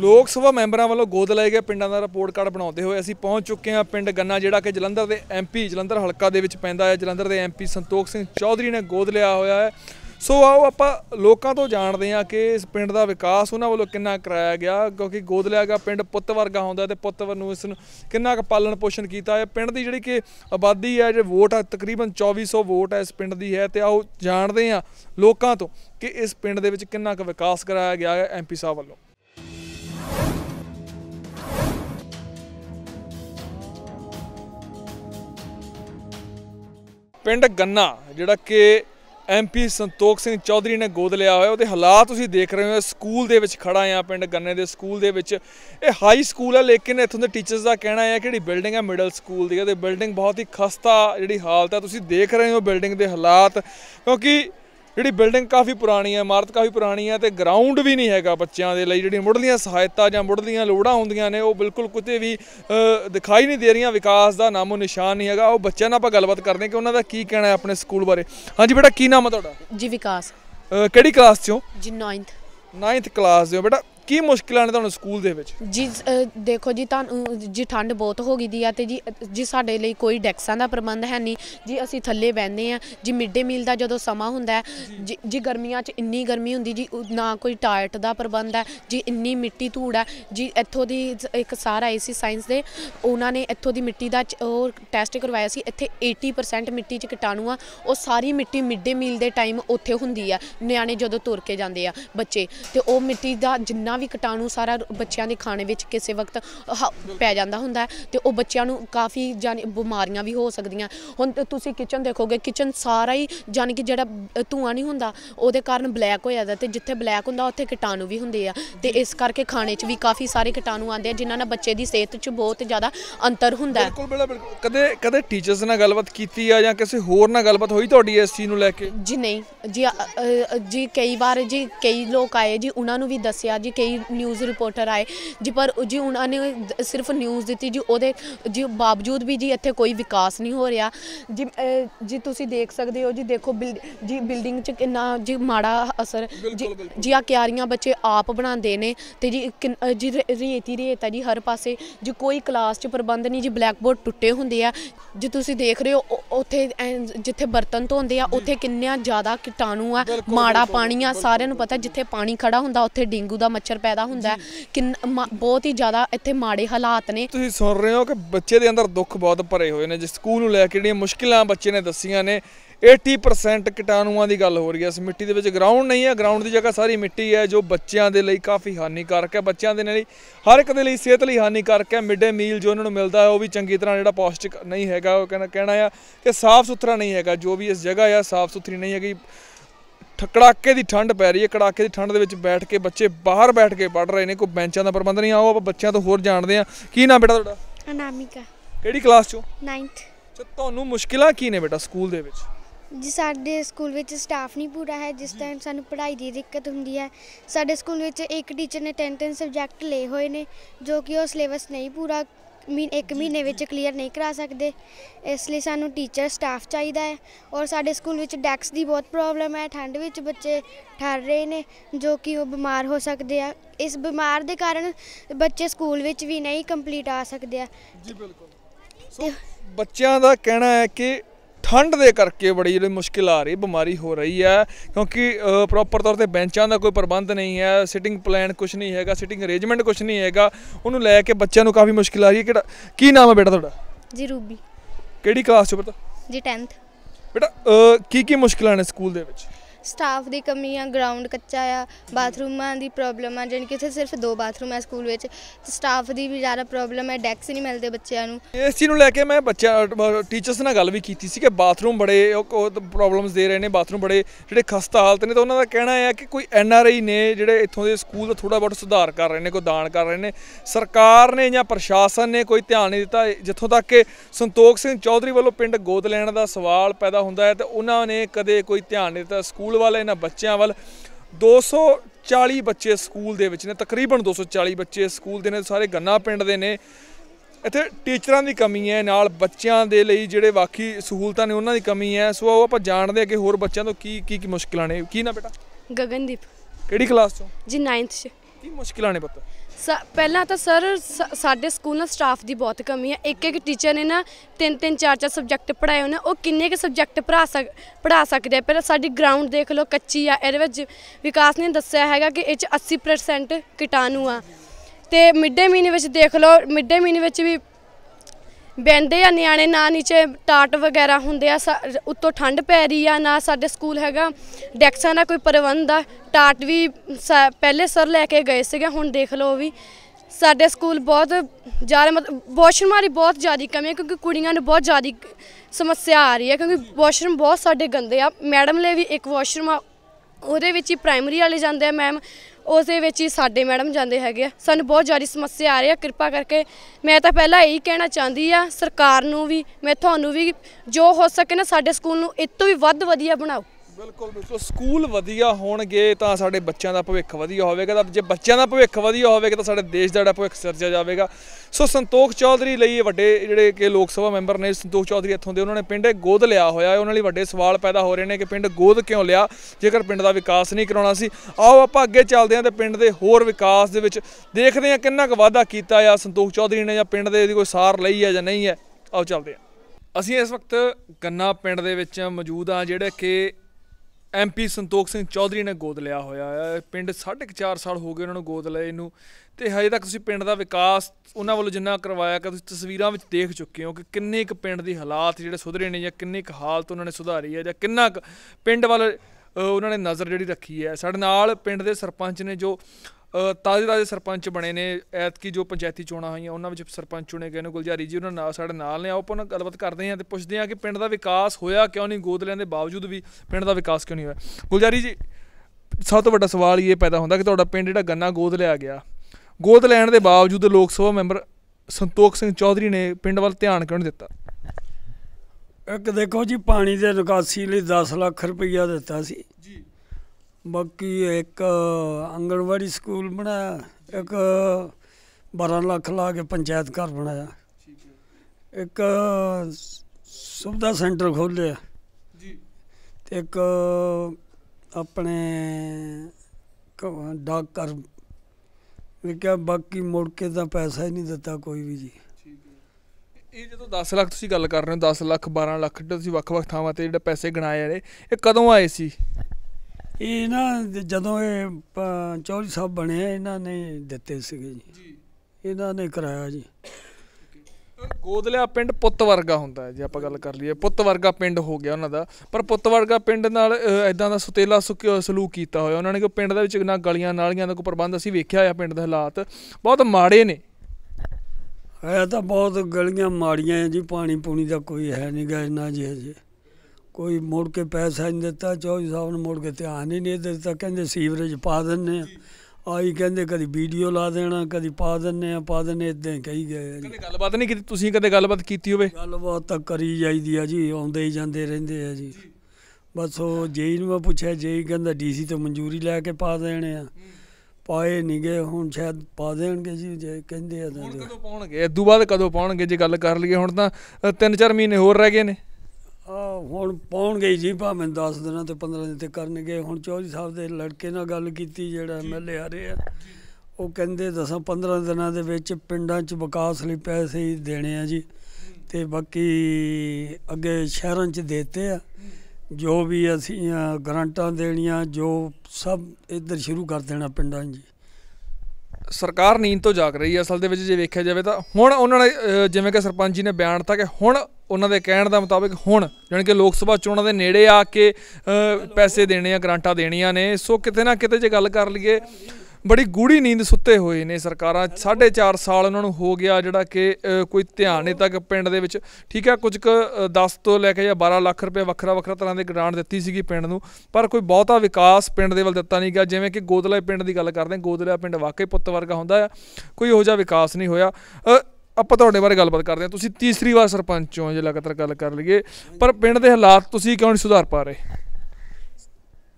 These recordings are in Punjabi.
ਲੋਕ ਸਭਾ ਮੈਂਬਰਾਂ ਵੱਲੋਂ ਗੋਦ ਲਏ ਗਏ ਪਿੰਡਾਂ ਦਾ ਰਿਪੋਰਟ ਕਾਰਡ ਬਣਾਉਂਦੇ ਹੋਏ ਅਸੀਂ ਪਹੁੰਚ ਚੁੱਕੇ ਹਾਂ ਪਿੰਡ ਗੰਨਾ, ਜਿਹੜਾ ਕਿ ਜਲੰਧਰ ਦੇ ਐਮਪੀ ਜਲੰਧਰ ਹਲਕਾ ਦੇ ਵਿੱਚ ਪੈਂਦਾ ਹੈ। ਜਲੰਧਰ ਦੇ ਐਮਪੀ ਸੰਤੋਖ ਸਿੰਘ ਚੌਧਰੀ ਨੇ ਗੋਦ ਲਿਆ ਹੋਇਆ ਹੈ। ਸੋ ਆਓ ਆਪਾਂ ਲੋਕਾਂ ਤੋਂ ਜਾਣਦੇ ਹਾਂ ਕਿ ਇਸ ਪਿੰਡ ਦਾ ਵਿਕਾਸ ਉਹਨਾਂ ਵੱਲੋਂ ਕਿੰਨਾ ਕਰਾਇਆ ਗਿਆ, ਕਿਉਂਕਿ ਗੋਦ ਲਿਆ ਗਿਆ, ਪਿੰਡ ਪੁੱਤ ਵਰਗਾ ਹੁੰਦਾ ਤੇ ਪੁੱਤ ਨੂੰ ਇਸ ਨੂੰ ਕਿੰਨਾ ਕੁ ਪਾਲਣ ਪੋਸ਼ਣ ਕੀਤਾ ਹੈ। ਪਿੰਡ ਦੀ ਜਿਹੜੀ ਕਿ ਆਬਾਦੀ ਹੈ, ਜੇ ਵੋਟ ਹੈ, ਤਕਰੀਬਨ 2400 ਵੋਟ ਹੈ ਇਸ ਪਿੰਡ ਦੀ ਹੈ ਤੇ ਆਓ ਜਾਣਦੇ ਹਾਂ ਲੋਕਾਂ ਤੋਂ ਕਿ ਇਸ ਪਿੰਡ ਦੇ ਵਿੱਚ ਕਿੰਨਾ ਕੁ ਵਿਕਾਸ ਕਰਾਇਆ ਗਿਆ ਹੈ ਐਮਪੀ ਸਾਹਿਬ ਵੱਲੋਂ। ਪਿੰਡ ਗੰਨਾ, ਜਿਹੜਾ ਕਿ ਐਮਪੀ ਸੰਤੋਖ ਸਿੰਘ ਚੌਧਰੀ ਨੇ ਗੋਦ ਲਿਆ ਹੋਇਆ, ਉਹਦੇ ਹਾਲਾਤ ਤੁਸੀਂ ਦੇਖ ਰਹੇ ਹੋ ਸਕੂਲ ਦੇ ਵਿੱਚ ਖੜਾ ਆ ਪਿੰਡ ਗੰਨੇ ਦੇ ਸਕੂਲ ਦੇ ਵਿੱਚ। ਇਹ ਹਾਈ ਸਕੂਲ ਹੈ ਲੇਕਿਨ ਇੱਥੋਂ ਦੇ ਟੀਚਰਸ ਦਾ ਕਹਿਣਾ ਹੈ ਕਿ ਜਿਹੜੀ ਬਿਲਡਿੰਗ ਹੈ ਮਿਡਲ ਸਕੂਲ ਦੀ ਹੈ ਤੇ ਬਿਲਡਿੰਗ ਬਹੁਤ ਹੀ ਖਸਤਾ ਜਿਹੜੀ ਹਾਲਤ ਹੈ ਤੁਸੀਂ ਦੇਖ ਰਹੇ ਹੋ ਬਿਲਡਿੰਗ ਦੇ ਹਾਲਾਤ, ਕਿਉਂਕਿ ਜਿਹੜੀ ਬਿਲਡਿੰਗ ਕਾਫੀ ਪੁਰਾਣੀ ਹੈ ਇਮਾਰਤ ਕਾਫੀ ਪੁਰਾਣੀ ਹੈ ਤੇ ਗਰਾਊਂਡ ਵੀ ਨਹੀਂ ਹੈਗਾ ਬੱਚਿਆਂ ਦੇ ਲਈ। ਜਿਹੜੀਆਂ ਮੁੱਢਲੀਆਂ ਸਹਾਇਤਾ ਜਾਂ ਮੁੱਢਲੀਆਂ ਲੋੜਾਂ ਹੁੰਦੀਆਂ ਨੇ ਉਹ ਬਿਲਕੁਲ ਕਿਤੇ ਵੀ ਦਿਖਾਈ ਨਹੀਂ ਦੇ ਰਹੀਆਂ ਵਿਕਾਸ ਦਾ ਨਾਮੋ ਨਿਸ਼ਾਨ ਨਹੀਂ ਹੈਗਾ। ਉਹ ਬੱਚਿਆਂ ਨਾਲ ਆਪਾਂ ਗੱਲਬਾਤ ਕਰਦੇ ਕਿ ਉਹਨਾਂ ਦਾ ਕੀ ਕਹਿਣਾ ਹੈ ਆਪਣੇ ਸਕੂਲ ਬਾਰੇ। ਹਾਂਜੀ ਬੇਟਾ ਕੀ ਨਾਮ ਹੈ ਤੁਹਾਡਾ? ਜੀ ਵਿਕਾਸ। ਕਿਹੜੀ ਕਲਾਸ 'ਚੋਂ ਜੀ 9th 9th ਕਲਾਸ ਦੇ ਹੋ। ਬੇਟਾ ਕੀ ਮੁਸ਼ਕਿਲਾਂ ਨੇ ਤੁਹਾਨੂੰ ਸਕੂਲ ਦੇ ਵਿੱਚ? ਜੀ ਦੇਖੋ ਜੀ ਤੁਹਾਨੂੰ ਜੀ, ਠੰਡ ਬਹੁਤ ਹੋ ਗਈ ਦੀ ਆ ਤੇ ਜੀ ਜੀ, ਸਾਡੇ ਲਈ ਕੋਈ ਡੈਕਸਾਂ ਦਾ ਪ੍ਰਬੰਧ ਹੈ ਨਹੀਂ। ਜੀ, ਅਸੀਂ ਥੱਲੇ ਬਹਿੰਦੇ ਆ ਜੀ, ਮਿਡ ਡੇ ਮੀਲ ਦਾ ਜਦੋਂ ਸਮਾਂ ਹੁੰਦਾ ਹੈ, ਜੀ ਜੀ, ਗਰਮੀਆਂ 'ਚ ਇੰਨੀ ਗਰਮੀ ਹੁੰਦੀ ਜੀ ਨਾ ਕੋਈ ਟਾਇਲਟ ਦਾ ਪ੍ਰਬੰਧ ਹੈ। ਜੀ, ਇੰਨੀ ਮਿੱਟੀ ਧੂੜ ਹੈ। ਜੀ, ਇੱਥੋਂ ਦੀ ਇੱਕ ਸਾਰ ਆਈ ਸੀ ਸਾਇੰਸ ਦੇ, ਉਹਨਾਂ ਨੇ ਇੱਥੋਂ ਦੀ ਮਿੱਟੀ ਦਾ ਚ- ਉਹ ਟੈਸਟ ਕਰਵਾਇਆ ਸੀ। ਇੱਥੇ 80% ਮਿੱਟੀ 'ਚ ਕੀਟਾਣੂ ਆ। ਉਹ ਸਾਰੀ ਮਿੱਟੀ ਮਿਡ ਡੇ ਮੀਲ ਦੇ ਟਾਈਮ ਉੱਥੇ ਹੁੰਦੀ ਆ, ਨਿਆਣੇ ਜਦੋਂ ਤੁਰ ਕੇ ਜਾਂਦੇ ਆ ਬੱਚੇ। ਤੇ ਉਹ ਮਿੱਟੀ ਦਾ ਜਿੰਨਾ ਵੀ ਕੀਟਾਣੂ ਸਾਰਾ ਬੱਚਿਆਂ ਦੇ ਖਾਣੇ ਵਿੱਚ ਕਿਸੇ ਵਕਤ ਪੈ ਜਾਂਦਾ ਹੁੰਦਾ ਤੇ ਉਹ ਬੱਚਿਆਂ ਨੂੰ ਕਾਫੀ ਜਾਨੀ ਬਿਮਾਰੀਆਂ ਵੀ ਹੋ ਸਕਦੀਆਂ। ਹੁਣ ਤੁਸੀਂ ਕਿਚਨ ਦੇਖੋਗੇ ਕਿਚਨ ਸਾਰਾ ਹੀ ਜਾਨੀ ਕਿ ਜਿਹੜਾ ਧੂੰਆਂ ਨਹੀਂ ਹੁੰਦਾ ਉਹਦੇ ਕਾਰਨ ਬਲੈਕ ਹੋ ਜਾਂਦਾ ਤੇ ਜਿੱਥੇ ਬਲੈਕ ਹੁੰਦਾ ਉੱਥੇ ਕੀਟਾਣੂ ਵੀ ਹੁੰਦੇ ਆ। ਤੇ ਇਸ ਕਰਕੇ ਖਾਣੇ 'ਚ ਵੀ ਕਾਫੀ ਸਾਰੇ ਕੀਟਾਣੂ ਆਉਂਦੇ ਆ ਜਿਨ੍ਹਾਂ ਨਾਲ ਬੱਚੇ ਦੀ ਸਿਹਤ 'ਚ ਬਹੁਤ ਜ਼ਿਆਦਾ ਅੰਤਰ ਹੁੰਦਾ ਬਿਲਕੁਲ ਬਿਲਕੁਲ ਕਦੇ ਕਦੇ ਟੀਚਰਸ ਨਾਲ ਗੱਲਬਾਤ ਕੀਤੀ ਆ ਜਾਂ ਕਿਸੇ ਹੋਰ ਨਾਲ ਗੱਲਬਾਤ ਹੋਈ ਤੁਹਾਡੀ ਇਸ ਚੀਜ਼ ਨੂੰ ਲੈ ਕੇ? ਜੀ ਨਹੀਂ। ਜੀ ਜੀ ਕਈ ਵਾਰ ਜੀ ਕਈ ਲੋਕ ਆਏ ਜੀ ਉਹਨਾਂ ਨੂੰ ਵੀ ਦੱਸਿਆ ਜੀ ਕਈ ਨਿਊਜ਼ ਰਿਪੋਰਟਰ ਆਏ ਜੀ ਪਰ ਜੀ ਉਹਨਾਂ ਨੇ ਸਿਰਫ ਨਿਊਜ਼ ਦਿੱਤੀ ਜੀ ਉਹਦੇ ਜੀ ਬਾਵਜੂਦ ਵੀ ਜੀ ਇੱਥੇ ਕੋਈ ਵਿਕਾਸ ਨਹੀਂ ਹੋ ਰਿਹਾ। ਜੀ ਜੀ ਤੁਸੀਂ ਦੇਖ ਸਕਦੇ ਹੋ ਜੀ ਦੇਖੋ ਜੀ ਬਿਲਡਿੰਗ 'ਚ ਕਿੰਨਾ ਜੀ ਮਾੜਾ ਅਸਰ ਜੀ ਆ ਕਿਆਰੀਆਂ ਬੱਚੇ ਆਪ ਬਣਾਉਂਦੇ ਨੇ ਤੇ ਜੀ ਜੀ ਰੇਤ ਰੇਤ ਜੀ ਹਰ ਪਾਸੇ ਜੀ ਕੋਈ ਕਲਾਸ 'ਚ ਪ੍ਰਬੰਧ ਨਹੀਂ ਜੀ ਬਲੈਕ ਬੋਰਡ ਟੁੱਟੇ ਹੁੰਦੇ ਆ। ਜੀ ਤੁਸੀਂ ਦੇਖ ਰਹੇ ਹੋ ਉੱਥੇ ਜਿੱਥੇ ਬਰਤਨ ਧੋਂਦੇ ਆ ਉੱਥੇ ਕਿੰਨਾ ਜ਼ਿਆਦਾ ਕੀਟਾਣੂ ਆ ਮਾੜਾ ਪਾਣੀ ਆ ਸਾਰਿਆਂ ਨੂੰ ਪਤਾ ਜਿੱਥੇ ਪਾਣੀ ਖੜਾ ਹੁੰਦਾ ਉੱਥੇ ਡੇਂਗੂ ਦਾ ਮੱਛਰ ਪੈਦਾ ਹੁੰਦਾ ਮਾ- ਬਹੁਤ ਹੀ ਜ਼ਿਆਦਾ ਇੱਥੇ ਮਾੜੇ ਹਾਲਾਤ ਨੇ। ਤੁਸੀਂ ਸੁਣ ਰਹੇ ਹੋ ਕਿ ਬੱਚੇ ਦੇ ਅੰਦਰ ਦੁੱਖ ਬਹੁਤ ਭਰੇ ਹੋਏ ਨੇ। ਜਿਸ ਸਕੂਲ ਨੂੰ ਲੈ ਕੇ ਜਿਹੜੀਆਂ ਮੁਸ਼ਕਿਲਾਂ ਬੱਚੇ ਨੇ ਦੱਸੀਆਂ ਨੇ 80% ਕੀਟਾਣੂਆਂ ਦੀ ਗੱਲ ਹੋ ਰਹੀ ਹੈ। ਇਸ ਮਿੱਟੀ ਦੇ ਵਿੱਚ ਗਰਾਊਂਡ ਨਹੀਂ ਹੈ। ਗਰਾਊਂਡ ਦੀ ਜਗ੍ਹਾ ਸਾਰੀ ਮਿੱਟੀ ਹੈ ਜੋ ਬੱਚਿਆਂ ਦੇ ਲਈ ਕਾਫੀ ਹਾਨੀਕਾਰਕ ਹੈ। ਬੱਚਿਆਂ ਦੇ ਲਈ ਹਰ ਇੱਕ ਦੇ ਲਈ ਸਿਹਤ ਲਈ ਹਾਨੀਕਾਰਕ ਹੈ। ਮਿਡ ਡੇ ਮੀਲ ਜੋ ਉਹਨਾਂ ਨੂੰ ਮਿਲਦਾ ਹੈ ਉਹ ਵੀ ਚੰਗੀ ਤਰ੍ਹਾਂ ਜਿਹੜਾ ਪੌਸ਼ਟਿਕ ਨਹੀਂ ਹੈਗਾ ਉਹ ਕਹਿਣਾ ਕਹਿਣਾ ਆ ਕਿ ਸਾਫ਼ ਸੁਥਰਾ ਨਹੀਂ ਹੈਗਾ। ਜੋ ਵੀ ਇਸ ਜਗ੍ਹਾ ਆ ਸਾਫ਼ ਸੁਥਰੀ ਨਹੀਂ ਹੈਗੀ। ਠ- ਕੜਾਕੇ ਦੀ ਠੰਡ ਪੈ ਰਹੀ ਹੈ। ਕੜਾਕੇ ਦੀ ਠੰਡ ਦੇ ਵਿੱਚ ਬੈਠ ਕੇ ਬੱਚੇ ਬਾਹਰ ਬੈਠ ਕੇ ਪੜ ਰਹੇ ਨੇ। ਕੋਈ ਬੈਂਚਾਂ ਦਾ ਪ੍ਰਬੰਧ ਨਹੀਂ। ਆਓ ਆਪਾਂ ਬੱਚਿਆਂ ਤੋਂ ਹੋਰ ਜਾਣਦੇ ਹਾਂ। ਕੀ ਨਾਮ ਬੇਟਾ ਤੁਹਾਡਾ? ਅਨਾਮਿਕਾ। ਕਿਹੜੀ ਕਲਾਸ ਚੋਂ? 9th ਤੇ ਤੁਹਾਨੂੰ ਮੁਸ਼ਕਿਲਾਂ ਕੀ ਨੇ ਬੇਟਾ ਸਕੂਲ ਦੇ ਵਿੱਚ? ਜੀ ਸਾਡੇ ਸਕੂਲ ਵਿੱਚ ਸਟਾਫ ਨਹੀਂ ਪੂਰਾ ਹੈ। ਜਿਸ ਕਾਰਨ ਸਾਨੂੰ ਪੜ੍ਹਾਈ ਦੀ ਦਿੱਕਤ ਹੁੰਦੀ ਹੈ ਸਾਡੇ ਸਕੂਲ ਵਿੱਚ ਇੱਕ ਟੀਚਰ ਨੇ 10 10 ਸਬਜੈਕਟ ਲਏ ਹੋਏ ਨੇ ਜੋ ਕਿ ਉਹ ਸਿਲੇਬਸ ਨਹੀਂ ਪੂਰਾ ਮੀ ਇੱਕ ਮਹੀਨੇ ਵਿੱਚ ਕਲੀਅਰ ਨਹੀਂ ਕਰਾ ਸਕਦੇ। ਇਸ ਲਈ ਸਾਨੂੰ ਟੀਚਰ ਸਟਾਫ ਚਾਹੀਦਾ ਹੈ ਔਰ ਸਾਡੇ ਸਕੂਲ ਵਿੱਚ ਡੈਕਸ ਦੀ ਬਹੁਤ ਪ੍ਰੋਬਲਮ ਹੈ। ਠੰਡ ਵਿੱਚ ਬੱਚੇ ਠਰ ਰਹੇ ਨੇ ਜੋ ਕਿ ਉਹ ਬਿਮਾਰ ਹੋ ਸਕਦੇ ਆ। ਇਸ ਬਿਮਾਰ ਦੇ ਕਾਰਨ ਬੱਚੇ ਸਕੂਲ ਵਿੱਚ ਵੀ ਨਹੀਂ ਕੰਪਲੀਟ ਆ ਸਕਦੇ ਆ। ਜੀ ਬਿਲਕੁਲ। ਸੋ ਬੱਚਿਆਂ ਦਾ ਕਹਿਣਾ ਹੈ ਕਿ ਠੰਡ ਦੇ ਕਰਕੇ ਬੜੀ ਜਿਹੜੀ ਮੁਸ਼ਕਿਲ ਆ ਰਹੀ ਬਿਮਾਰੀ ਹੋ ਰਹੀ ਹੈ ਕਿਉਂਕਿ ਪ੍ਰੋਪਰ ਤੌਰ ਤੇ ਬੈਂਚਾਂ ਦਾ ਕੋਈ ਪ੍ਰਬੰਧ ਨਹੀਂ ਹੈ ਸਿਟਿੰਗ ਪਲਾਨ ਕੁਝ ਨਹੀਂ ਹੈਗਾ ਸਿਟਿੰਗ ਅਰੇਂਜਮੈਂਟ ਕੁਝ ਨਹੀਂ ਹੈਗਾ ਉਹਨੂੰ ਲੈ ਕੇ ਬੱਚਿਆਂ ਨੂੰ ਕਾਫੀ ਮੁਸ਼ਕਿਲ ਆ ਰਹੀ ਹੈ। ਕਿਹੜਾ ਕੀ ਨਾਮ ਹੈ ਬੇਟਾ ਤੁਹਾਡਾ? ਜੀ ਰੂਬੀ। ਕਿਹੜੀ ਕਲਾਸ ਚ ਬੇਟਾ? ਜੀ 10th ਬੇਟਾ ਕੀ ਕੀ ਮੁਸ਼ਕਿਲਾਂ ਨੇ ਸਕੂਲ ਦੇ ਵਿੱਚ? ਸਟਾਫ ਦੀ ਕਮੀ ਆ ਗਰਾਊਂਡ ਕੱਚਾ ਆ, ਬਾਥਰੂਮਾਂ ਦੀ ਪ੍ਰੋਬਲਮ ਆ, ਜਾਣੀ ਕਿ ਇੱਥੇ ਸਿਰਫ ਦੋ ਬਾਥਰੂਮ ਹੈ ਸਕੂਲ ਵਿੱਚ। ਤੇ ਸਟਾਫ ਦੀ ਵੀ ਜ਼ਿਆਦਾ ਪ੍ਰੋਬਲਮ ਹੈ ਡੈਕਸ ਨਹੀਂ ਮਿਲਦੇ ਬੱਚਿਆਂ ਨੂੰ। ਇਸ ਚੀਜ਼ ਨੂੰ ਲੈ ਕੇ ਮੈਂ ਬੱਚਿਆਂ ਟੀਚਰਸ ਨਾਲ ਗੱਲ ਵੀ ਕੀਤੀ ਸੀ ਕਿ ਬਾਥਰੂਮ ਬੜੇ ਪ੍ਰੋਬਲਮਸ ਦੇ ਰਹੇ ਨੇ, ਬਾਥਰੂਮ ਬੜੇ ਜਿਹੜੇ ਖਸਤਾ ਹਾਲਤ ਨੇ, ਤਾਂ ਉਹਨਾਂ ਦਾ ਕਹਿਣਾ ਹੈ ਕਿ ਕੋਈ ਐਨ ਆਰ ਆਈ ਨੇ ਜਿਹੜੇ ਇੱਥੋਂ ਦੇ ਸਕੂਲ ਦਾ ਥੋੜਾ ਬਹੁਤ ਸੁਧਾਰ ਕਰ ਰਹੇ ਨੇ, ਕੋਈ ਦਾਨ ਕਰ ਰਹੇ ਨੇ, ਸਰਕਾਰ ਨੇ ਜਾਂ ਪ੍ਰਸ਼ਾਸਨ ਨੇ ਕੋਈ ਧਿਆਨ ਨਹੀਂ ਦਿੱਤਾ, ਜਿੱਥੋਂ ਤੱਕ ਕਿ ਸੰਤੋਖ ਸਿੰਘ ਚੌਧਰੀ ਵੱਲੋਂ ਪਿੰਡ ਗੋਦ ਲੈਣ ਦਾ ਸਵਾਲ ਪੈਦਾ ਹੁੰਦਾ ਹੈ, ਤੇ ਉਹਨਾਂ ਨੇ ਕਦੇ ਕੋਈ ਧਿਆਨ ਨਹੀਂ ਦਿੱਤਾ, ਸਕੂਲ ਵਾਲੇ ਇਹਨਾਂ ਬੱਚਿਆਂ ਵੱਲ। 240 ਬੱਚੇ ਸਕੂਲ ਦੇ ਵਿੱਚ ਨੇ ਤਕਰੀਬਨ 240 ਬੱਚੇ ਸਕੂਲ ਦੇ ਨੇ ਸਾਰੇ ਗੰਨਾ ਪਿੰਡ ਦੇ ਨੇ। ਇੱਥੇ ਟੀਚਰਾਂ ਦੀ ਕਮੀ ਹੈ ਨਾਲ ਬੱਚਿਆਂ ਦੇ ਲਈ ਜਿਹੜੇ ਬਾਕੀ ਸਹੂਲਤਾਂ ਨੇ ਉਹਨਾਂ ਦੀ ਕਮੀ ਹੈ। ਸੋ ਆਓ ਆਪਾਂ ਜਾਣਦੇ ਹਾਂ ਕਿ ਹੋਰ ਬੱਚਿਆਂ ਤੋਂ ਕੀ ਕੀ ਕੀ ਮੁਸ਼ਕਿਲਾਂ ਨੇ। ਕੀ ਨਾ ਬੇਟਾ? ਗਗਨਦੀਪ। ਕਿਹੜੀ ਕਲਾਸ ਚੋਂ? ਜੀ 9th ਚ। ਕੀ ਮੁਸ਼ਕਿਲਾਂ ਨੇ ਪੁੱਤ? ਪਹਿਲਾਂ ਤਾਂ ਸਰ ਸਾਡੇ ਸਕੂਲ ਨਾਲ ਸਟਾਫ ਦੀ ਬਹੁਤ ਕਮੀ ਹੈ। ਇੱਕ ਇੱਕ ਟੀਚਰ ਨੇ ਨਾ ਤਿੰਨ ਤਿੰਨ ਚਾਰ ਚਾਰ ਸਬਜੈਕਟ ਪੜਾਏ ਹੋਣੇ, ਉਹ ਕਿੰਨੇ ਕੁ ਸਬਜੈਕਟ ਪੜ੍ਹਾ ਸਕ ਪੜ੍ਹਾ ਸਕਦੇ ਆ। ਪਹਿਲਾਂ ਸਾਡੀ ਗਰਾਊਂਡ ਦੇਖ ਲਓ ਕੱਚੀ ਆ, ਇਹਦੇ ਵਿੱਚ ਵਿਕਾਸ ਨੇ ਦੱਸਿਆ ਹੈਗਾ ਕਿ ਇਹ ਚ 80% ਕੀਟਾਣੂ ਆ। ਤੇ ਮਿੱਡੇ ਮੀਨ ਵਿੱਚ ਦੇਖ ਲਓ ਮਿਡ ਡੇ ਮੀਨ ਵਿੱਚ ਵੀ ਬੈੰਦੇ ਆ ਨਿਆਣੇ, ਨਾ ਨੀਚੇ ਟਾਟ ਵਗੈਰਾ ਹੁੰਦੇ ਆ, ਸਾ- ਉੱਤੋਂ ਠੰਡ ਪੈ ਰਹੀ ਆ, ਨਾ ਸਾਡੇ ਸਕੂਲ ਹੈਗਾ। ਡੈਕਸਾਂ ਦਾ ਕੋਈ ਪ੍ਰਬੰਧ ਆ। ਟਾਟ ਵੀ ਸਾ- ਪਹਿਲੇ ਸਰ ਲੈ ਕੇ ਗਏ ਸੀਗੇ, ਹੁਣ ਦੇਖ ਲਓ ਵੀ। ਸਾਡੇ ਸਕੂਲ ਬਹੁਤ ਜ਼ਿਆਦਾ ਮਤਲਬ ਵਾਸ਼ਰੂਮਾਂ ਦੀ ਬਹੁਤ ਜ਼ਿਆਦਾ ਕਮੀ ਹੈ ਕਿਉਂਕਿ ਕੁੜੀਆਂ ਨੂੰ ਬਹੁਤ ਜ਼ਿਆਦਾ ਸਮੱਸਿਆ ਆ ਰਹੀ ਹੈ ਕਿਉਂਕਿ ਵਾਸ਼ਰੂਮ ਬਹੁਤ ਸਾਡੇ ਗੰਦੇ ਆ। ਮੈਡਮ ਲਈ ਵੀ ਇੱਕ ਵਾਸ਼ਰੂਮ ਆ, ਉਹਦੇ ਵਿੱਚ ਹੀ ਪ੍ਰਾਇਮਰੀ ਵਾਲੇ ਜਾਂਦੇ ਆ ਮੈਮ ਉਸ ਦੇ ਵਿੱਚ ਹੀ ਸਾਡੇ ਮੈਡਮ ਜਾਂਦੇ ਹੈਗੇ ਆ। ਸਾਨੂੰ ਬਹੁਤ ਜ਼ਿਆਦਾ ਸਮੱਸਿਆ ਆ ਰਹੀ ਆ, ਕਿਰਪਾ ਕਰਕੇ ਮੈਂ ਤਾਂ ਪਹਿਲਾਂ ਇਹੀ ਕਹਿਣਾ ਚਾਹੁੰਦੀ ਆ, ਸਰਕਾਰ ਨੂੰ ਵੀ, ਮੈਂ ਤੁਹਾਨੂੰ ਵੀ ਜੋ ਹੋ ਸਕੇ ਨਾ ਸਾਡੇ ਸਕੂਲ ਨੂੰ ਇਹ ਤੋਂ ਵੀ ਵੱਧ ਵਧੀਆ ਬਣਾਓ। ਬਿਲਕੁਲ ਬਿਲਕੁਲ ਸਕੂਲ ਵਧੀਆ ਹੋਣਗੇ ਤਾਂ ਸਾਡੇ ਬੱਚਿਆਂ ਦਾ ਭਵਿੱਖ ਵਧੀਆ ਹੋਵੇਗਾ। ਤਾਂ ਜੇ ਬੱਚਿਆਂ ਦਾ ਭਵਿੱਖ ਵਧੀਆ ਹੋਵੇਗਾ ਤਾਂ ਸਾਡੇ ਦੇਸ਼ ਦਾ ਜਿਹੜਾ ਭਵਿੱਖ ਸਿਰਜਿਆ ਜਾਵੇਗਾ। ਸੋ ਸੰਤੋਖ ਚੌਧਰੀ ਲਈ ਵੱਡੇ ਜਿਹੜੇ ਕਿ ਲੋਕ ਸਭਾ ਮੈਂਬਰ ਨੇ, ਸੰਤੋਖ ਚੌਧਰੀ ਇੱਥੋਂ ਦੇ, ਉਹਨਾਂ ਨੇ ਪਿੰਡ ਗੋਦ ਲਿਆ ਹੋਇਆ। ਹੈ ਉਹਨਾਂ ਲਈ ਵੱਡੇ ਸਵਾਲ ਪੈਦਾ ਹੋ ਰਹੇ ਨੇ ਕਿ ਪਿੰਡ ਗੋਦ ਕਿਉਂ ਲਿਆ? ਜੇਕਰ ਪਿੰਡ ਦਾ ਵਿਕਾਸ ਨਹੀਂ ਕਰਾਉਣਾ ਸੀ। ਆਓ ਆਪਾਂ ਅੱਗੇ ਚੱਲਦੇ ਹਾਂ ਤੇ ਪਿੰਡ ਦੇ ਹੋਰ ਵਿਕਾਸ ਦੇ ਵਿੱਚ ਦੇਖਦੇ ਹਾਂ ਕਿੰਨਾ ਕੁ ਵਾਅਦਾ ਕੀਤਾ ਆ ਸੰਤੋਖ ਚੌਧਰੀ ਨੇ ਜਾਂ ਪਿੰਡ ਦੇ ਇਹਦੀ ਕੋਈ ਸਾਰ ਲਈ ਹੈ ਜਾਂ ਨਹੀਂ ਹੈ। ਆਓ ਚੱਲਦੇ ਹਾਂ। ਅਸੀਂ ਇਸ ਵਕਤ ਗੰਨਾ ਪਿੰਡ ਦੇ ਵਿੱਚ ਮੌਜੂਦ ਆ ਜਿਹੜੇ ਕਿ ਐਮਪੀ ਸੰਤੋਖ ਸਿੰਘ ਚੌਧਰੀ ਨੇ ਗੋਦ ਲਿਆ ਹੋਇਆ ਹੈ। ਪਿੰਡ ਸਾਢੇ ਕੁ ਚਾਰ ਸਾਲ ਹੋ ਗਏ ਉਹਨਾਂ ਨੂੰ ਗੋਦ ਲਏ ਨੂੰ ਤੇ ਹਜੇ ਤੱਕ ਤੁਸੀਂ ਪਿੰਡ ਦਾ ਵਿਕਾਸ ਉਹਨਾਂ ਵੱਲੋਂ ਜਿੰਨਾ ਕਰਵਾਇਆ ਕਿ ਤੁਸੀਂ ਤਸਵੀਰਾਂ ਵਿੱਚ ਦੇਖ ਚੁੱਕੇ ਹੋ ਕਿ ਕਿੰਨੇ ਕੁ ਪਿੰਡ ਦੀ ਹਾਲਾਤ ਜਿਹੜੇ ਸੁਧਰੇ ਨੇ ਜਾਂ ਕਿੰਨੀ ਕੁ ਹਾਲਤ ਉਹਨਾਂ ਨੇ ਸੁਧਾਰੀ ਹੈ ਜਾਂ ਕਿੰਨਾ ਕੁ ਪਿੰਡ ਵੱਲ ਉਹਨਾਂ ਨੇ ਨਜ਼ਰ ਜਿਹੜੀ ਰੱਖੀ ਹੈ। ਸਾਡੇ ਨਾਲ ਪਿੰਡ ਦੇ ਸਰਪੰਚ ਨੇ ਜੋ ਤਾਜ਼ੇ ਤਾਜ਼ੇ ਸਰਪੰਚ ਬਣੇ ਨੇ ਐਤਕੀ ਜੋ ਪੰਚਾਇਤੀ ਚੋਣਾਂ ਹੋਈਆਂ ਉਹਨਾਂ ਵਿੱਚ ਸਰਪੰਚ ਚੁਣੇ ਗਏ ਨੇ ਗੁਲਜ਼ਾਰੀ ਜੀ ਉਹਨਾਂ ਨਾਲ ਸਾਡੇ ਨਾਲ ਨੇ ਆਓ ਆਪਾਂ ਨਾਲ ਗੱਲਬਾਤ ਕਰਦੇ ਹਾਂ ਤੇ ਪੁੱਛਦੇ ਹਾਂ ਕਿ ਪਿੰਡ ਦਾ ਵਿਕਾਸ ਹੋਇਆ ਕਿਉਂ ਨਹੀਂ ਗੋਦ ਲੈਣ ਦੇ ਬਾਵਜੂਦ ਵੀ ਪਿੰਡ ਦਾ ਵਿਕਾਸ ਕਿਉਂ ਨਹੀਂ ਹੋਇਆ? ਗੁਲਜ਼ਾਰੀ ਜੀ ਸਭ ਤੋਂ ਵੱਡਾ ਸਵਾਲ ਇਹ ਪੈਦਾ ਹੁੰਦਾ ਕਿ ਤੁਹਾਡਾ ਪਿੰਡ ਜਿਹੜਾ ਗੰਨਾ ਗੋਦ ਲਿਆ ਗਿਆ ਗੋਦ ਲੈਣ ਦੇ ਬਾਵਜੂਦ ਲੋਕ ਸਭਾ ਮੈਂਬਰ ਸੰਤੋਖ ਸਿੰਘ ਚੌਧਰੀ ਨੇ ਪਿੰਡ ਵੱਲ ਧਿਆਨ ਕਿਉਂ ਨਹੀਂ ਦਿੱਤਾ? ਇੱਕ ਦੇਖੋ ਜੀ ਪਾਣੀ ਦੇ ਨਿਕਾਸੀ ਲਈ 10 ਲੱਖ ਰੁਪਈਆ ਦਿੱਤਾ ਸੀ। ਜੀ। ਬਾਕੀ ਇੱਕ ਆਂਗਣਵਾੜੀ ਸਕੂਲ ਬਣਾਇਆ ਇੱਕ 12 ਲੱਖ ਲਾ ਕੇ ਪੰਚਾਇਤ ਘਰ ਬਣਾਇਆ। ਇੱਕ ਸੁਵਿਧਾ ਸੈਂਟਰ ਖੋਲ੍ਹਿਆ। ਜੀ। ਤੇ ਇੱਕ ਆਪਣੇ ਡਾਕ ਘਰ ਵਿਕਿਆ ਬਾਕੀ ਮੁੜ ਕੇ ਤਾਂ ਪੈਸਾ ਹੀ ਨਹੀਂ ਦਿੱਤਾ ਕੋਈ ਵੀ ਜੀ। ਇਹ ਜਦੋਂ 10 ਲੱਖ ਤੁਸੀਂ ਗੱਲ ਕਰ ਰਹੇ ਹੋ 10 ਲੱਖ 12 ਲੱਖ ਤੁਸੀਂ ਵੱਖ-ਵੱਖ ਥਾਵਾਂ ਤੇ ਜਿਹੜੇ ਪੈਸੇ ਗਣਾਏ ਨੇ ਇਹ ਕਦੋਂ ਆਏ ਸੀ? ਇਹ ਨਾ ਜਦੋਂ ਇਹ ਪ- ਚੌਧਰੀ ਸਾਹਿਬ ਬਣੇ ਇਹਨਾਂ ਨੇ ਦਿੱਤੇ ਸੀਗੇ ਜੀ। ਇਹਨਾਂ ਨੇ ਕਰਾਇਆ ਜੀ। ਗੋਦ ਲਿਆ ਪਿੰਡ ਪੁੱਤ ਵਰਗਾ ਹੁੰਦਾ ਹੈ ਜੇ ਆਪਾਂ ਗੱਲ ਕਰ ਲਈਏ। ਪੁੱਤ ਵਰਗਾ ਪਿੰਡ ਹੋ ਗਿਆ ਉਹਨਾਂ ਦਾ। ਪਰ ਪੁੱਤ ਵਰਗਾ ਪਿੰਡ ਨਾਲ ਐਦਾਂ ਦਾ ਸੁਤੇਲਾ ਸੁਕ- ਸਲੂਕ ਕੀਤਾ ਹੋਇਆ। ਉਹਨਾਂ ਨੇ ਕਿ ਪਿੰਡ ਦੇ ਵਿੱਚ ਨਾ ਗਲੀਆਂ ਨਾਲੀਆਂ ਦਾ ਕੋਈ ਪ੍ਰਬੰਧ ਅਸੀਂ ਵੇਖਿਆ ਆ ਪਿੰਡ ਦੇ ਹਾਲਾਤ। ਬਹੁਤ ਮਾੜੇ ਨੇ। ਹੈ ਤਾਂ ਬਹੁਤ ਗਲੀਆਂ ਮਾੜੀਆਂ ਹੈ ਜੀ। ਪਾਣੀ ਪੂਣੀ ਦਾ ਕੋਈ ਹੈ ਨਹੀਂ ਗਾ ਇੰਨਾ ਜੀ। ਹਜੇ ਕੋਈ ਮੁੜ ਕੇ ਪੈਸਾ ਨਹੀਂ ਦਿੱਤਾ ਚੌਧਰੀ ਸਾਹਿਬ ਨੇ ਮੁੜ ਕੇ ਧਿਆਨ ਹੀ ਨਹੀਂ ਦਿੱਤਾ। ਕਹਿੰਦੇ ਸੀਵਰੇਜ ਪਾ ਦਿੰਨੇ ਆ ਆਈ ਕਹਿੰਦੇ ਕਦੀ ਵੀਡੀਓ ਲਾ ਦੇਣਾ ਕਦੀ ਪਾ ਦਿੰਨੇ ਆ ਪਾ ਦਿੰਨੇ ਇਦਾਂ ਹੀ ਕਹੀ ਗਏ ਕਦੇ ਗੱਲਬਾਤ ਨਹੀਂ ਕੀਤੀ ਤੁਸੀਂ ਕਦੇ ਗੱਲਬਾਤ ਕੀਤੀ ਹੋਵੇ? ਗੱਲਬਾਤ ਤਾਂ ਕਰੀ ਜਾਈਦੀ ਆ ਜੀ ਆਉਂਦੇ ਹੀ ਜਾਂਦੇ ਰਹਿੰਦੇ ਆ ਜੀ। ਬਸ ਉਹ ਜੇਈ ਨੂੰ ਮੈਂ ਪੁੱਛਿਆ ਜੇਈ ਕਹਿੰਦਾ ਡੀਸੀ ਤੋਂ ਮਨਜ਼ੂਰੀ ਲੈ ਕੇ ਪਾ ਦੇਣੇ ਆ। ਪਾਏ ਨਹੀਂ ਗਏ ਹੁਣ ਸ਼ਾਇਦ ਪਾ ਦੇਣਗੇ ਜੀ ਜੇ ਕਹਿੰਦੇ ਆ ਤਾਂ ਹੁਣ ਕਦੋਂ ਪਾਉਣਗੇ? ਇਦੋਂ ਬਾਅਦ ਕਦੋਂ ਪਾਉਣਗੇ ਜੇ ਗੱਲ ਕਰ ਲਈਏ? ਹੁਣ ਤਾਂ 3-4 ਮਹੀਨੇ ਹੋਰ ਰਹਿ ਗਏ ਨੇ। ਹੁਣ ਪਾਉਣਗੇ ਜੀ ਭਾਵੇਂ 10 ਦਿਨਾਂ ਤੇ 15 ਦਿਨ ਤੇ ਕਰਨਗੇ ਹੁਣ ਚੌਧਰੀ ਸਾਹਿਬ ਦੇ ਲੜਕੇ ਨਾਲ ਗੱਲ ਕੀਤੀ ਜਿਹੜਾ ਐਮਐਲਏ ਆ ਰਹੇ। ਆ ਉਹ ਕਹਿੰਦੇ ਦਸਾਂ 15 ਦਿਨਾਂ ਦੇ ਵਿੱਚ ਪਿੰਡਾਂ 'ਚ ਵਿਕਾਸ ਲਈ ਪੈਸੇ ਹੀ ਦੇਣੇ ਆ ਜੀ। ਤੇ ਬਾਕੀ ਅੱਗੇ ਸ਼ਹਿਰਾਂ 'ਚ ਦੇਤੇ ਆ। ਜੋ ਵੀ ਅਸੀਂ ਗਰਾਂਟਾਂ ਦੇਣੀਆਂ ਜੋ ਸਭ ਇੱਧਰ ਸ਼ੁਰੂ ਕਰ ਦੇਣਾ ਪਿੰਡਾਂ 'ਚ ਜੀ। ਸਰਕਾਰ ਨੀਂਦ ਤੋਂ ਜਾਗ ਰਹੀ ਹੈ। ਅਸਲ ਦੇ ਵਿੱਚ ਜੇ ਵੇਖਿਆ ਜਾਵੇ ਤਾਂ ਹੁਣ ਉਹਨਾਂ ਨੇ ਜਿਵੇਂ ਕਿ ਸਰਪੰਚ ਜੀ ਨੇ ਬਿਆਨ ਦਿੱਤਾ ਕਿ ਹੁਣ ਉਹਨਾਂ ਦੇ ਕਹਿਣ ਦਾ ਮੁਤਾਬਿਕ ਹੁਣ ਜਾਣੀ ਕਿ ਲੋਕ ਸਭਾ ਚੋਣਾਂ ਦੇ ਨੇੜੇ ਆ ਕੇ ਪੈਸੇ ਦੇਣੇ ਆ ਗ੍ਰਾਂਟਾਂ ਦੇਣੀਆਂ ਨੇ। ਸੋ ਕਿਤੇ ਨਾ ਕਿਤੇ ਜੇ ਗੱਲ ਕਰ ਲਈਏ ਬੜੀ ਗੂੜੀ ਨੀਂਦ ਸੁੱਤੇ ਹੋਏ ਨੇ ਸਰਕਾਰਾਂ। 4.5 ਸਾਲ ਉਹਨਾਂ ਨੂੰ ਹੋ ਗਿਆ ਜਿਹੜਾ ਕਿ ਕੋਈ ਧਿਆਨ ਨਹੀਂ ਤੱਕ ਪਿੰਡ ਦੇ ਵਿੱਚ। ਠੀਕ ਹੈ ਕੁਝ ਕੁ ਅਹ, 10 ਤੋਂ ਲੈ ਕੇ ਜਾਂ 12 ਲੱਖ ਰੁਪਏ ਵੱਖਰਾ ਵੱਖਰਾ ਤਰ੍ਹਾਂ ਦੇ ਗ੍ਰਾਂਟ ਦਿੱਤੀ ਸੀਗੀ ਪਿੰਡ ਨੂੰ। ਪਰ ਕੋਈ ਬਹੁਤਾ ਵਿਕਾਸ ਪਿੰਡ ਦੇ ਵੱਲ ਦਿੱਤਾ ਨਹੀਂ ਗਿਆ। ਜਿਵੇਂ ਕਿ ਗੋਦਲਾ ਪਿੰਡ ਦੀ ਗੱਲ ਕਰਦੇ ਹਾਂ ਗੋਦਲਾ ਪਿੰਡ ਵਾਕਈ ਪੁੱਤ ਵਰਗਾ ਹੁੰਦਾ ਆ। ਕੋਈ ਇਹੋ ਜਿਹਾ ਵਿਕਾਸ ਨਹੀਂ ਹੋਇਆ। ਆਪਾਂ ਤੁਹਾਡੇ ਬਾਰੇ ਗੱਲਬਾਤ ਕਰਦੇ ਹਾਂ। ਤੁਸੀਂ ਤੀਸਰੀ ਵਾਰ ਸਰਪੰਚ ਹੋ, ਜੇ ਲਗਾਤਾਰ ਗੱਲ ਕਰ ਲਈਏ। ਪਰ ਪਿੰਡ ਦੇ ਹਾਲਾਤ ਤੁਸੀਂ ਕਿਉਂ ਨਹੀਂ ਸੁਧਾਰ ਪਾ ਰਹੇ?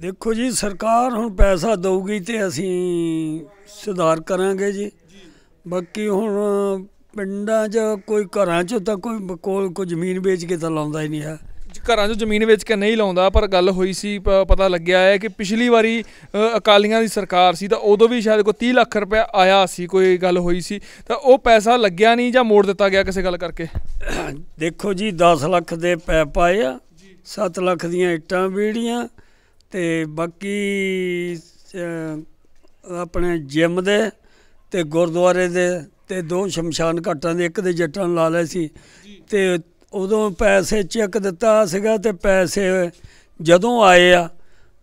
ਦੇਖੋ ਜੀ, ਸਰਕਾਰ ਹੁਣ ਪੈਸਾ ਦਊਗੀ ਤੇ ਅਸੀਂ ਸੁਧਾਰ ਕਰਾਂਗੇ ਜੀ। ਬਾਕੀ ਹੁਣ ਪਿੰਡਾਂ 'ਚ, ਕੋਈ ਘਰਾਂ 'ਚ ਤਾਂ ਕੋਈ ਕੋਲ ਕੋਈ ਜ਼ਮੀਨ ਵੇਚ ਕੇ ਤਾਂ ਲਾਉਂਦਾ ਹੀ ਨਹੀਂ ਹੈ। ਘਰਾਂ 'ਚ ਜ਼ਮੀਨ ਵੇਚ ਕੇ ਨਹੀਂ ਲਾਉਂਦਾ ਪਰ ਗੱਲ ਹੋਈ ਸੀ ਪਤਾ ਲੱਗਿਆ ਹੈ ਕਿ ਪਿਛਲੀ ਵਾਰੀ ਅਕਾਲੀਆਂ ਦੀ ਸਰਕਾਰ ਸੀ ਤਾਂ ਉਦੋਂ ਵੀ ਸ਼ਾਇਦ ਕੋਈ 30 ਲੱਖ ਰੁਪਏ ਆਇਆ ਸੀ ਕੋਈ ਗੱਲ ਹੋਈ ਸੀ ਤਾਂ ਉਹ ਪੈਸਾ ਲੱਗਿਆ ਨਹੀਂ ਜਾਂ ਮੋੜ ਦਿੱਤਾ ਗਿਆ ਕਿਸੇ ਗੱਲ ਕਰਕੇ? ਦੇਖੋ ਜੀ 10 ਲੱਖ ਦੇ ਪੈਪ ਆਏ ਆ 7 ਲੱਖ ਦੀਆਂ ਇੱਟਾਂ ਵੀੜੀਆਂ ਤੇ ਬਾਕੀ ਆਪਣੇ ਜਿਮ ਦੇ ਤੇ ਗੁਰਦੁਆਰੇ ਦੇ ਤੇ ਦੋ ਸ਼ਮਸ਼ਾਨ ਘਾਟਾਂ ਦੇ ਇੱਕ ਦੇ ਜੱਟਾਂ ਲਾ ਲਏ ਸੀ ਤੇ ਉਦੋਂ ਪੈਸੇ ਚੈੱਕ ਦਿੱਤਾ ਸੀਗਾ ਤੇ ਪੈਸੇ ਜਦੋਂ ਆਏ ਆ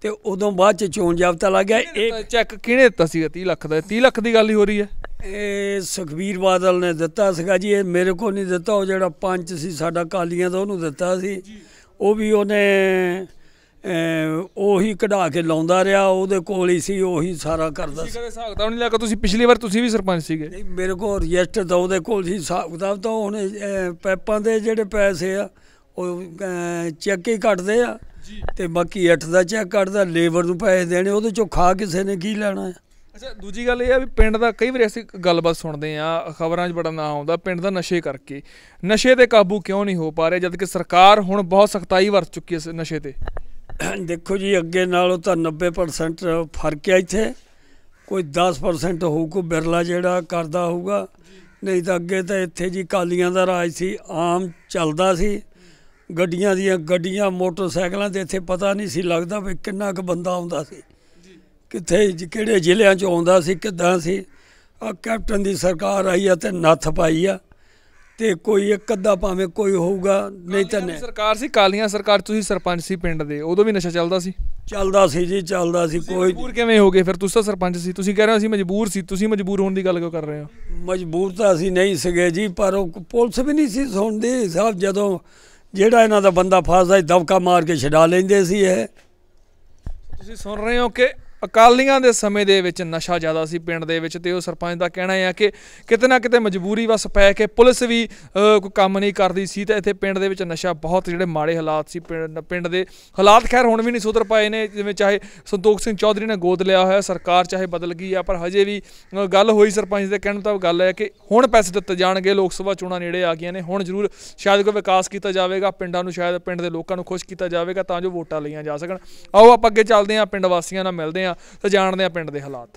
ਤੇ ਉਦੋਂ ਬਾਅਦ ਚ ਚੋਣ ਜਾਬਤਾ ਲੱਗ ਗਿਆ। ਇਹ ਚੈੱਕ ਕਿਹਨੇ ਦਿੱਤਾ ਸੀਗਾ? 30 ਲੱਖ ਦਾ। 30 ਲੱਖ ਦੀ ਗੱਲ ਹੀ ਹੋ ਰਹੀ ਹੈ। ਇਹ ਸੁਖਬੀਰ ਬਾਦਲ ਨੇ ਦਿੱਤਾ ਸੀਗਾ ਜੀ। ਇਹ ਮੇਰੇ ਕੋਲ ਨਹੀਂ ਦਿੱਤਾ। ਉਹ ਜਿਹੜਾ ਪੰਚ ਸੀ ਸਾਡਾ ਕਾਲੀਆਂ ਦਾ ਉਹਨੂੰ ਦਿੱਤਾ ਸੀ। ਉਹ ਵੀ ਉਹਨੇ ਉਹੀ ਕਢਾ ਕੇ ਲਾਉਂਦਾ ਰਿਹਾ ਉਹਦੇ ਕੋਲ ਹੀ ਸੀ ਉਹੀ ਸਾਰਾ ਕਰਦਾ ਸੀ। ਕਦੇ ਹਿਸਾਬ ਕਿਤਾਬ ਨਹੀਂ ਲਿਆ ਕਿ ਤੁਸੀਂ ਪਿਛਲੀ ਵਾਰ ਤੁਸੀਂ ਵੀ ਸਰਪੰਚ ਸੀਗੇ? ਨਹੀਂ ਮੇਰੇ ਕੋਲ ਰਜਿਸਟਰ ਤਾਂ ਉਹਦੇ ਕੋਲ ਸੀ ਹਿਸਾਬ ਕਿਤਾਬ ਤਾਂ ਉਹਨੇ ਅਹ, ਪੈਪਾਂ ਦੇ ਜਿਹੜੇ ਪੈਸੇ ਆ ਉਹ ਚੈੱਕ ਹੀ ਕੱਟਦੇ ਆ। ਤੇ ਬਾਕੀ ਅੱਠ ਦਾ ਚੈੱਕ ਕੱਟਦਾ ਲੇਬਰ ਨੂੰ ਪੈਸੇ ਦੇਣੇ ਉਹਦੇ ਚੋਂ ਖਾ ਕਿਸੇ ਨੇ ਕੀ ਲੈਣਾ ਆ? ਅੱਛਾ ਦੂਜੀ ਗੱਲ ਇਹ ਆ ਵੀ ਪਿੰਡ ਦਾ ਕਈ ਵਾਰੀ ਅਸੀਂ ਗੱਲਬਾਤ ਸੁਣਦੇ ਆ ਖਬਰਾਂ 'ਚ ਬੜਾ ਨਾਂ ਆਉਂਦਾ ਪਿੰਡ ਦਾ ਨਸ਼ੇ ਕਰਕੇ। ਨਸ਼ੇ ਤੇ ਕਾਬੂ ਕਿਉਂ ਨਹੀਂ ਹੋ ਪਾ ਰਿਹਾ ਜਦ ਕਿ ਸਰਕਾਰ ਹੁਣ ਬਹੁਤ ਸਖਤਾਈ ਵਰਤ ਚੁੱਕੀ ਹੈ ਨਸ਼ੇ ਤੇ। ਦੇਖੋ ਜੀ, ਅੱਗੇ ਨਾਲੋਂ ਤਾਂ 90% ਫ਼ਰਕ ਹੈ ਇੱਥੇ। ਕੋਈ 10% ਹੋਊ ਕੋ ਬਿਰਲਾ ਜਿਹੜਾ ਕਰਦਾ ਹੋਊਗਾ। ਨਹੀਂ ਤਾਂ ਅੱਗੇ ਤਾਂ ਇੱਥੇ ਜੀ ਕਾਲੀਆਂ ਦਾ ਰਾਜ ਸੀ, ਆਮ ਚੱਲਦਾ ਸੀ। ਗੱਡੀਆਂ ਦੀਆਂ ਗੱਡੀਆਂ, ਮੋਟਰਸਾਈਕਲਾਂ ਤੇ ਇੱਥੇ ਪਤਾ ਨਹੀਂ ਸੀ ਲੱਗਦਾ ਵੀ ਕਿੰਨਾ ਕੁ ਬੰਦਾ ਆਉਂਦਾ ਸੀ। ਕਿੱਥੇ ਕਿਹੜੇ ਜ਼ਿਲ੍ਹਿਆਂ 'ਚ ਆਉਂਦਾ ਸੀ, ਕਿੱਦਾਂ ਸੀ। ਆ ਕੈਪਟਨ ਦੀ ਸਰਕਾਰ ਆਈ ਆ ਤੇ ਨੱਥ ਪਾਈ ਆ। ਤੇ ਕੋਈ ਇੱਕ ਅੱਧਾ ਭਾਵੇਂ ਕੋਈ ਹੋਊਗਾ ਨਹੀਂ ਤਾਂ ਨਹੀਂ। ਸਰਕਾਰ ਸੀ ਕਾਲੀਆਂ ਸਰਕਾਰ ਤੁਸੀਂ ਸਰਪੰਚ ਸੀ ਪਿੰਡ ਦੇ ਉਦੋਂ ਵੀ ਨਸ਼ਾ ਚੱਲਦਾ ਸੀ? ਚੱਲਦਾ ਸੀ ਜੀ ਚੱਲਦਾ ਸੀ ਕੋਈ ਮਜਬੂਰ ਕਿਵੇਂ ਹੋ ਗਏ? ਫਿਰ ਤੁਸੀਂ ਤਾਂ ਸਰਪੰਚ ਸੀ ਤੁਸੀਂ ਕਹਿ ਰਹੇ ਹੋ ਅਸੀਂ ਮਜਬੂਰ ਸੀ ਤੁਸੀਂ ਮਜਬੂਰ ਹੋਣ ਦੀ ਗੱਲ ਕਿਉਂ ਕਰ ਰਹੇ ਹੋ? ਮਜਬੂਰ ਤਾਂ ਅਸੀਂ ਨਹੀਂ ਸੀਗੇ ਜੀ ਪਰ ਉਹ ਪੁਲਿਸ ਵੀ ਨਹੀਂ ਸੀ ਸੁਣਦੀ। ਸਾਹਿਬ ਜਦੋਂ ਜਿਹੜਾ ਇਹਨਾਂ ਦਾ ਬੰਦਾ ਫਸਦਾ ਸੀ ਦਬਕਾ ਮਾਰ ਕੇ ਛਡਾ ਲੈਂਦੇ ਸੀ ਇਹ। ਤੁਸੀਂ ਸੁਣ ਰਹੇ ਹੋ ਕਿ ਅਕਾਲੀਆਂ ਦੇ ਸਮੇਂ ਦੇ ਵਿੱਚ ਨਸ਼ਾ ਜ਼ਿਆਦਾ ਸੀ ਪਿੰਡ ਦੇ ਵਿੱਚ ਤੇ ਉਹ ਸਰਪੰਚ ਦਾ ਕਹਿਣਾ ਹੈ ਕਿ ਕਿਤੇ ਨਾ ਕਿਤੇ ਮਜਬੂਰੀ ਵਸ ਪੈ ਕੇ ਪੁਲਿਸ ਵੀ ਕੋਈ ਕੰਮ ਨਹੀਂ ਕਰਦੀ ਸੀ ਤੇ ਇੱਥੇ ਪਿੰਡ ਦੇ ਵਿੱਚ ਨਸ਼ਾ ਬਹੁਤ ਜਿਹੜੇ ਮਾੜੇ ਹਾਲਾਤ ਸੀ ਪਿੰਡ ਪਿੰਡ ਦੇ ਹਾਲਾਤ ਖੈਰ ਹੁਣ ਵੀ ਨਹੀਂ ਸੁਧਰ ਪਾਏ ਨੇ, ਜਿਵੇਂ ਚਾਹੇ ਸੰਤੋਖ ਸਿੰਘ ਚੌਧਰੀ ਨੇ ਗੋਦ ਲਿਆ ਹੋਇਆ, ਸਰਕਾਰ ਚਾਹੇ ਬਦਲ ਗਈ ਆ, ਪਰ ਹਜੇ ਵੀ ਗੱਲ ਹੋਈ ਸਰਪੰਚ ਦੇ ਕਹਿਣ ਮੁਤਾਬਕ ਗੱਲ ਹੈ ਕਿ ਹੁਣ ਪੈਸੇ ਦਿੱਤੇ ਜਾਣਗੇ, ਲੋਕ ਸਭਾ ਚੋਣਾਂ ਨੇੜੇ ਆ ਗਈਆਂ ਨੇ, ਹੁਣ ਜ਼ਰੂਰ ਸ਼ਾਇਦ ਕੋਈ ਵਿਕਾਸ ਕੀਤਾ ਜਾਵੇਗਾ, ਪਿੰਡਾਂ ਨੂੰ ਸ਼ਾਇਦ ਪਿੰਡ ਦੇ ਲੋਕਾਂ ਨੂੰ ਖੁਸ਼ ਕੀਤਾ ਜਾਵੇਗਾ ਤਾਂ ਜੋ ਵੋਟਾਂ ਲਈਆਂ ਜਾ ਸਕਣ। ਆਓ ਆਪਾਂ ਅੱਗੇ ਚੱਲਦੇ ਹਾਂ, ਪਿੰਡ ਵਾਸੀਆਂ ਨਾਲ ਮਿਲਦੇ ਹਾਂ। ਤੇ ਜਾਣਦੇ ਹਾਂ ਪਿੰਡ ਦੇ ਹਾਲਾਤ।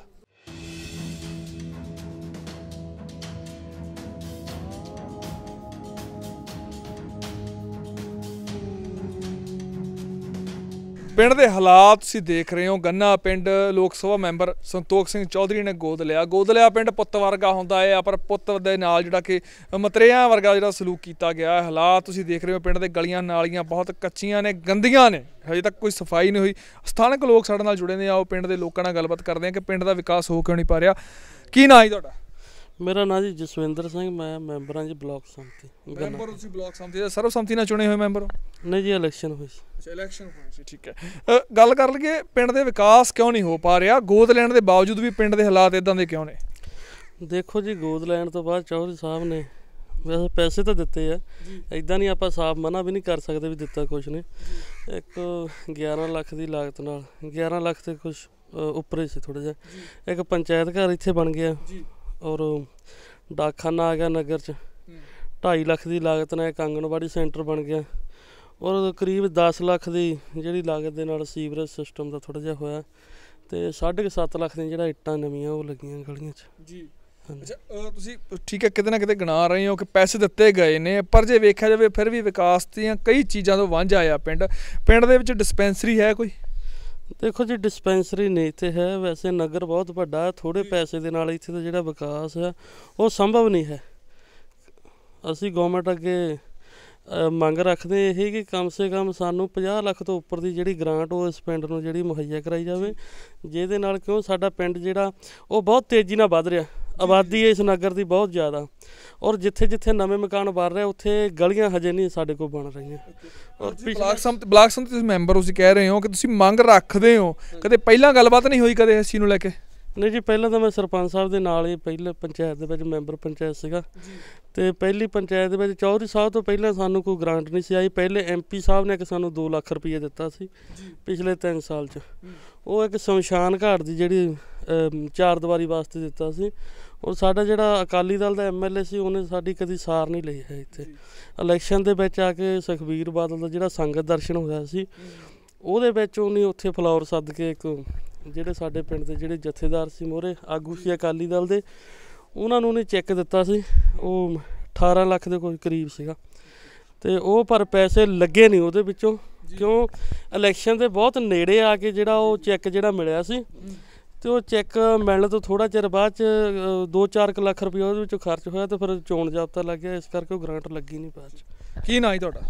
ਪਿੰਡ ਦੇ ਹਾਲਾਤ ਤੁਸੀਂ ਦੇਖ ਰਹੇ ਹੋ। ਗੰਨਾ ਪਿੰਡ ਲੋਕ ਸਭਾ ਮੈਂਬਰ ਸੰਤੋਖ ਸਿੰਘ ਚੌਧਰੀ ਨੇ ਗੋਦ ਲਿਆ। ਗੋਦ ਲਿਆ ਪਿੰਡ ਪੁੱਤ ਵਰਗਾ ਹੁੰਦਾ ਹੈ। ਪਰ ਪੁੱਤ ਦੇ ਨਾਲ ਜਿਹੜਾ ਕਿ ਮਤਰੇਆਂ ਵਰਗਾ ਜਿਹੜਾ ਸਲੂਕ ਕੀਤਾ ਗਿਆ ਹੈ। ਹਾਲਾਤ ਤੁਸੀਂ ਦੇਖ ਰਹੇ ਹੋ ਪਿੰਡ ਦੇ ਗਲੀਆਂ ਨਾਲੀਆਂ ਬਹੁਤ ਕੱਚੀਆਂ ਨੇ, ਗੰਦੀਆਂ ਨੇ। ਹਜੇ ਤੱਕ ਕੋਈ ਸਫ਼ਾਈ ਨਹੀਂ ਹੋਈ। ਸਥਾਨਕ ਲੋਕ ਸਾਡੇ ਨਾਲ ਜੁੜੇ ਨੇ। ਆਓ ਪਿੰਡ ਦੇ ਲੋਕਾਂ ਨਾਲ ਗੱਲਬਾਤ ਕਰਦੇ ਹਾਂ ਕਿ ਪਿੰਡ ਦਾ ਵਿਕਾਸ ਹੋ ਕਿਉਂ ਨਹੀਂ ਪਾ ਰਿਹਾ। ਕੀ ਨਾਂ ਹੈ ਤੁਹਾਡਾ? ਮੇਰਾ ਨਾਂ ਜੀ ਜਸਵਿੰਦਰ ਸਿੰਘ ਮੈਂ ਮੈਂਬਰ ਜੀ ਬਲਾਕ ਸੰਮਤੀ। ਮੈਂਬਰ ਤੁਸੀਂ ਬਲਾਕ ਸੰਮਤੀ ਦੇ ਸਰਵਸੰਮਤੀ ਨਾਲ ਚੁਣੇ ਹੋਏ ਮੈਂਬਰ ਹੋ? ਨਹੀਂ ਜੀ ਇਲੈਕਸ਼ਨ ਹੋਈ ਸੀ। ਅੱਛਾ ਇਲੈਕਸ਼ਨ ਹੋਈ ਸੀ ਠੀਕ ਹੈ। ਗੱਲ ਕਰ ਲਈਏ ਪਿੰਡ ਦੇ ਵਿਕਾਸ ਕਿਉਂ ਨਹੀਂ ਹੋ ਪਾ ਰਿਹਾ? ਗੋਦ ਲੈਣ ਦੇ ਬਾਵਜੂਦ ਵੀ ਪਿੰਡ ਦੇ ਹਾਲਾਤ ਇਦਾਂ ਦੇ ਕਿਉਂ ਨੇ? ਦੇਖੋ ਜੀ ਗੋਦ ਲੈਣ ਤੋਂ ਬਾਅਦ ਚੌਧਰੀ ਸਾਹਿਬ ਨੇ ਵੈਸੇ ਪੈਸੇ ਤਾਂ ਦਿੱਤੇ ਆ ਐਦਾਂ ਨਹੀਂ ਆਪਾਂ ਸਾਫ਼ ਮਨਾ ਵੀ ਨਹੀਂ ਕਰ ਸਕਦੇ ਵੀ ਦਿੱਤਾ ਕੁਛ ਨੇ ਇੱਕ 11 ਲੱਖ ਦੀ ਲਾਗਤ ਨਾਲ 11 ਲੱਖ ਤੇ ਕੁਛ ਉੱਪਰ ਹੀ ਸੀ ਥੋੜਾ ਜਿਹਾ। ਇੱਕ ਪੰਚਾਇਤ ਘਰ ਇੱਥੇ ਬਣ ਗਿਆ। ਜੀ। ਔਰ ਡਾਕਖਾਨਾ ਆ ਗਿਆ ਨਗਰ ਚ। 2.5 ਲੱਖ ਦੀ ਲਾਗਤ ਨਾਲ ਇੱਕ ਆਂਗਣਵਾੜੀ ਸੈਂਟਰ ਬਣ ਗਿਆ। ਔਰ ਕਰੀਬ 10 ਲੱਖ ਦੀ ਜਿਹੜੀ ਲਾਗਤ ਦੇ ਨਾਲ ਸੀਵਰੇਜ ਸਿਸਟਮ ਦਾ ਥੋੜਾ ਜਿਹਾ ਹੋਇਆ। ਤੇ 7.5 ਲੱਖ ਦੀਆਂ ਜਿਹੜਾ ਇੱਟਾਂ ਨਵੀਆਂ ਉਹ ਲੱਗੀਆਂ ਗਲੀਆਂ 'ਚ। ਜੀ। ਅੱਛਾ ਤੁਸੀਂ ਠੀਕ ਹੈ ਕਿਤੇ ਨਾ ਕਿਤੇ ਗਿਣਾ ਰਹੇ ਹੋ ਕਿ ਪੈਸੇ ਦਿੱਤੇ ਗਏ ਨੇ ਪਰ ਜੇ ਵੇਖਿਆ ਜਾਵੇ ਫਿਰ ਵੀ ਵਿਕਾਸ ਦੀਆਂ ਕਈ ਚੀਜ਼ਾਂ ਤੋਂ ਵਾਂਝਾ ਆ ਪਿੰਡ। ਪਿੰਡ ਦੇ ਵਿੱਚ ਡਿਸਪੈਂਸਰੀ ਹੈ ਕੋਈ? ਦੇਖੋ ਜੀ ਡਿਸਪੈਂਸਰੀ ਨਹੀਂ ਇੱਥੇ ਹੈ। ਵੈਸੇ ਨਗਰ ਬਹੁਤ ਵੱਡਾ ਹੈ। ਥੋੜੇ ਪੈਸੇ ਦੇ ਨਾਲ ਇੱਥੇ ਦਾ ਜਿਹੜਾ ਵਿਕਾਸ ਹੈ ਉਹ ਸੰਭਵ ਨਹੀਂ ਹੈ। ਅਸੀਂ ਗਵਰਨਮੈਂਟ ਅੱਗੇ ਮੰਗ ਰੱਖਦੇ ਇਹ ਕਿ ਕਮ ਸੇ ਕਮ ਸਾਨੂੰ 50 ਲੱਖ ਤੋਂ ਉੱਪਰ ਦੀ ਜਿਹੜੀ ਗ੍ਰਾਂਟ ਉਹ ਇਸ ਪਿੰਡ ਨੂੰ ਜਿਹੜੀ ਮੁਹੱਈਆ ਕਰਾਈ ਜਾਵੇ ਜਿਹਦੇ ਨਾਲ ਕਿਉਂ ਸਾਡਾ ਪਿੰਡ ਜਿਹੜਾ ਉਹ ਬਹੁਤ ਤੇਜ਼ੀ ਨਾਲ ਵੱਧ ਰਿਹਾ ਆਬਾਦੀ ਇਸ ਨਗਰ ਦੀ ਬਹੁਤ ਜ਼ਿਆਦਾ। ਔਰ ਜਿੱਥੇ ਜਿੱਥੇ ਨਵੇਂ ਮਕਾਨ ਬਣ ਰਹੇ ਉੱਥੇ ਗਲੀਆਂ ਹਜੇ ਨਹੀਂ ਸਾਡੇ ਕੋਲ ਬਣ ਰਹੀਆਂ। ਔਰ ਬਲਾਕ ਸੰਮਤੀ ਬਲਾਕ ਸੰਮਤੀ ਤੁਸੀਂ ਮੈਂਬਰ ਤੁਸੀਂ ਕਹਿ ਰਹੇ ਹੋ ਕਿ ਤੁਸੀਂ ਮੰਗ ਰੱਖਦੇ ਹੋ ਕਦੇ ਪਹਿਲਾਂ ਗੱਲਬਾਤ ਨਹੀਂ ਹੋਈ ਕਦੇ ਇਸ ਚੀਜ਼ ਨੂੰ ਲੈ ਕੇ? ਨਹੀਂ ਜੀ ਪਹਿਲਾਂ ਤਾਂ ਮੈਂ ਸਰਪੰਚ ਸਾਹਿਬ ਦੇ ਨਾਲ ਹੀ ਪਹਿਲੇ ਪੰਚਾਇਤ ਦੇ ਵਿੱਚ ਮੈਂਬਰ ਪੰਚਾਇਤ ਸੀਗਾ। ਤੇ ਪਹਿਲੀ ਪੰਚਾਇਤ ਦੇ ਵਿੱਚ ਚੌਧਰੀ ਸਾਹਿਬ ਤੋਂ ਪਹਿਲਾਂ ਸਾਨੂੰ ਕੋਈ ਗ੍ਰਾਂਟ ਨਹੀਂ ਸੀ ਆਈ। ਪਹਿਲੇ ਐਮਪੀ ਸਾਹਿਬ ਨੇ ਕਿ ਸਾਨੂੰ 2 ਲੱਖ ਰੁਪਏ ਦਿੱਤਾ ਸੀ ਪਿਛਲੇ 3 ਸਾਲ 'ਚ। ਉਹ ਇੱਕ ਸ਼ਮਸ਼ਾਨ ਘਾਟ ਦੀ ਜਿਹੜੀ ਚਾਰ ਦੀਵਾਰੀ ਵਾਸਤੇ ਦਿੱਤਾ ਸੀ। ਔਰ ਸਾਡਾ ਜਿਹੜਾ ਅਕਾਲੀ ਦਲ ਦਾ ਐਮਐਲਏ ਸੀ ਉਹਨੇ ਸਾਡੀ ਕਦੀ ਸਾਰ ਨਹੀਂ ਲਈ ਹੈ ਇੱਥੇ। ਇਲੈਕਸ਼ਨ ਦੇ ਵਿੱਚ ਆ ਕੇ ਸੁਖਬੀਰ ਬਾਦਲ ਦਾ ਜਿਹੜਾ ਸੰਗਤ ਦਰਸ਼ਨ ਹੋਇਆ ਸੀ ਉਹਦੇ ਵਿੱਚ ਉਹਨੇ ਉੱਥੇ ਫਲਾਵਰ ਸੱਦ ਕੇ ਇੱਕ ਜਿਹੜੇ ਸਾਡੇ ਪਿੰਡ ਦੇ ਜਿਹੜੇ ਜਥੇਦਾਰ ਸੀ ਮੋਰੇ ਆਗੂ ਸੀ ਅਕਾਲੀ ਦਲ ਦੇ ਉਹਨਾਂ ਨੂੰ ਉਹਨੇ ਚੈੱਕ ਦਿੱਤਾ ਸੀ। ਉਹ 18 ਲੱਖ ਦੇ ਕੋਈ ਕਰੀਬ ਸੀਗਾ। ਤੇ ਉਹ ਪਰ ਪੈਸੇ ਲੱਗੇ ਨਹੀਂ ਉਹਦੇ ਵਿੱਚੋਂ। ਕਿਉਂ? ਇਲੈਕਸ਼ਨ ਦੇ ਬਹੁਤ ਨੇੜੇ ਆ ਕੇ ਜਿਹੜਾ ਉਹ ਚੈੱਕ ਜਿਹੜਾ ਮਿਲਿਆ ਸੀ। ਤੇ ਉਹ ਚੈੱਕ ਮਿਲਣ ਤੋਂ ਥੋੜਾ ਚਿਰ ਬਾਅਦ ਚ 2-4 ਲੱਖ ਰੁਪਏ ਉਹਦੇ ਵਿੱਚੋਂ ਖਰਚ ਹੋਇਆ ਤੇ ਫਿਰ ਚੋਣ ਜਾਬਤਾ ਲੱਗ ਗਿਆ। ਇਸ ਕਰਕੇ ਉਹ ਗ੍ਰਾਂਟ ਲੱਗੀ ਨਹੀਂ ਬਾਅਦ ਚ। ਕੀ ਨਾਂ ਹੈ ਤੁਹਾਡਾ?